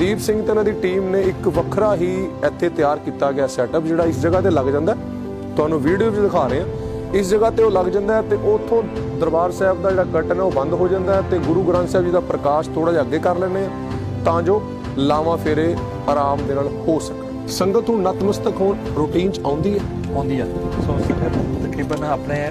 ਹਰਦੀਪ ਸਿੰਘ ਤੇ ਇਹਨਾਂ ਦੀ ਟੀਮ ਨੇ ਇੱਕ ਵੱਖਰਾ ਹੀ ਇੱਥੇ ਤਿਆਰ ਕੀਤਾ ਗਿਆ ਸੈਟਅਪ ਜਿਹੜਾ ਇਸ ਜਗ੍ਹਾ ਤੇ ਲੱਗ ਜਾਂਦਾ ਹੈ। ਤੁਹਾਨੂੰ ਵੀਡੀਓ ਵੀ ਦਿਖਾ ਰਹੇ ਹਾਂ। ਇਸ ਜਗ੍ਹਾ ਤੇ ਉਹ ਲੱਗ ਜਾਂਦਾ ਹੈ ਤੇ ਉਥੋਂ ਦਰਬਾਰ ਸਾਹਿਬ ਦਾ ਜਿਹੜਾ ਕਰਟਨ ਹੈ ਉਹ ਬੰਦ ਹੋ ਜਾਂਦਾ ਹੈ ਤੇ ਗੁਰੂ ਗ੍ਰੰਥ ਸਾਹਿਬ ਜੀ ਦਾ ਪ੍ਰਕਾਸ਼ ਥੋੜਾ ਜਿਹਾ ਅੱਗੇ ਕਰ ਆ ਤਾਂ ਜੋ ਲਾਵਾਂ ਫੇਰੇ ਆਰਾਮ ਦੇ ਨਾਲ ਹੋ ਸਕਣ। ਸੰਗਤ ਨੂੰ ਨਤਮਸਤਕ ਹੋਣ ਰੂਟੀਨ ਚ ਆਉਂਦੀ ਹੈ। ਆਉਂਦੀ ਆ। ਸੋ ਤਕਰੀਬਨ ਆਪਣੇ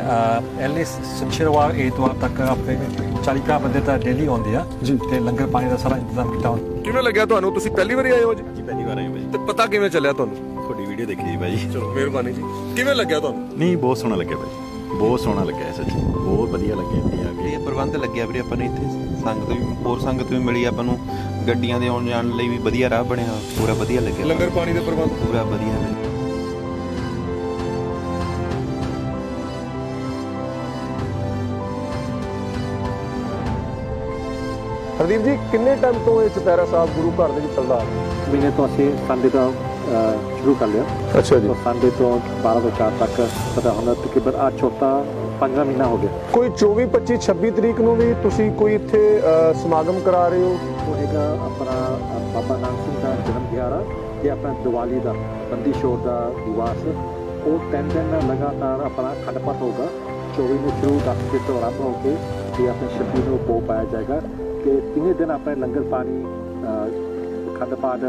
ਐਲੇ ਸ਼ਨੀਵਾਰ ਐਤਵਾਰ ਤੱਕ ਆਪਣੇ 40 ਕਾ ਬੰਦੇ ਤਾਂ ਡੇਲੀ ਆਉਂਦੇ ਆ। ਤੇ ਲੰਗਰ ਪਾਣੀ ਦਾ ਸਾਰਾ ਇੰਤਜ਼ਾਮ ਕੀਤਾ ਹੁੰਦਾ। ਕਿਵੇਂ ਲੱਗਿਆ ਤੁਹਾਨੂੰ? ਤੁਸੀਂ ਪਹਿਲੀ ਵਾਰੀ ਆਏ ਹੋ ਅੱਜ? ਜੀ ਪਹਿਲੀ ਵਾਰ ਆਏ ਭਾਈ ਤੇ ਪਤਾ ਕਿਵੇਂ ਚੱਲਿਆ ਤੁਹਾਨੂੰ? ਤੁਹਾਡੀ ਵੀਡੀਓ ਦੇਖੀ ਜੀ ਭਾਈ ਚਲੋ ਮਿਹਰਬਾਨੀ ਜੀ। ਕਿਵੇਂ ਲੱਗਿਆ ਤੁਹਾਨੂੰ? ਨਹੀਂ ਬਹੁਤ ਸੋਹਣਾ ਲੱਗਿਆ ਭਾਈ ਬਹੁਤ ਸੋਹਣਾ ਲੱਗਿਆ ਸੱਚੀ। ਬਹੁਤ ਵਧੀਆ ਲੱਗਿਆ ਇੱਥੇ ਆ ਕੇ। ਇਹ ਪ੍ਰਬੰਧ ਲੱਗਿਆ ਵੀਰੇ ਆਪਾਂ ਨੂੰ ਇੱਥੇ। ਸੰਗਤ ਵੀ ਹੋਰ ਸੰਗਤ ਵੀ ਮਿਲੀ ਆਪਾਂ ਨੂੰ। ਗੱਡੀਆਂ ਦੇ ਆਉਣ ਜਾਣ ਲਈ ਵੀ ਵਧੀਆ ਰਾਹ ਬਣਿਆ। ਪੂਰਾ ਵਧੀਆ ਲੱਗਿਆ। ਲੰਗਰ ਪਾਣੀ ਦੇ ਪ੍ਰਬੰਧ? ਪੂਰਾ ਵਧੀਆ। ਹੈ ਹਰਦੀਪ ਜੀ ਕਿੰਨੇ ਟਾਈਮ ਤੋਂ ਇਹ ਚੁਪਹਿਰਾ ਸਾਹਿਬ ਗੁਰੂ ਘਰ ਦੇ ਵਿੱਚ ਚੱਲਦਾ ਆ ਰਿਹਾ? ਮਹੀਨੇ ਤੋਂ ਅਸੀਂ ਸੰਡੇ ਤੋਂ ਸ਼ੁਰੂ ਕਰ ਲਿਆ। ਅੱਛਾ ਤੋਂ ਸੰਡੇ ਤੋਂ 12 ਤੋਂ 4 ਤੱਕ ਸਾਡਾ ਹੁਣ ਤਕਰੀਬਨ ਆ ਚੌਥਾ ਪੰਜਵਾਂ ਮਹੀਨਾ ਹੋ ਗਿਆ। ਕੋਈ 24 25 26 ਤਰੀਕ ਨੂੰ ਵੀ ਤੁਸੀਂ ਕੋਈ ਇੱਥੇ ਸਮਾਗਮ ਕਰਾ ਰਹੇ ਹੋ? ਉਹ ਹੈਗਾ ਆਪਣਾ ਬਾਬਾ ਨਾਨਕ ਸਿੰਘ ਦਾ ਜਨਮ ਦਿਹਾੜਾ ਤੇ ਆਪਣਾ ਦੀਵਾਲੀ ਦਾ ਬੰਦੀ ਛੋੜ ਦਾ ਦਿਵਸ ਉਹ ਤਿੰਨ ਦਿਨ ਲਗਾਤਾਰ ਆਪਣਾ ਖੰਡ ਪਾਠ ਹੋਗਾ 24 ਨੂੰ ਸ਼ੁਰੂ 10 ਵਜੇ ਤੋਂ ਆਰੰਭ ਹੋ ਕੇ ਤੇ ਆਪਣੇ 26 ਨੂੰ ਭੋਗ ਪਾਇਆ ਜਾਏਗਾ। ਕਿ ਕਿੰਨੇ ਦਿਨ ਆਪਾਂ ਲੰਗਰ ਪਾਣੀ ਖੰਡ ਪਾਠ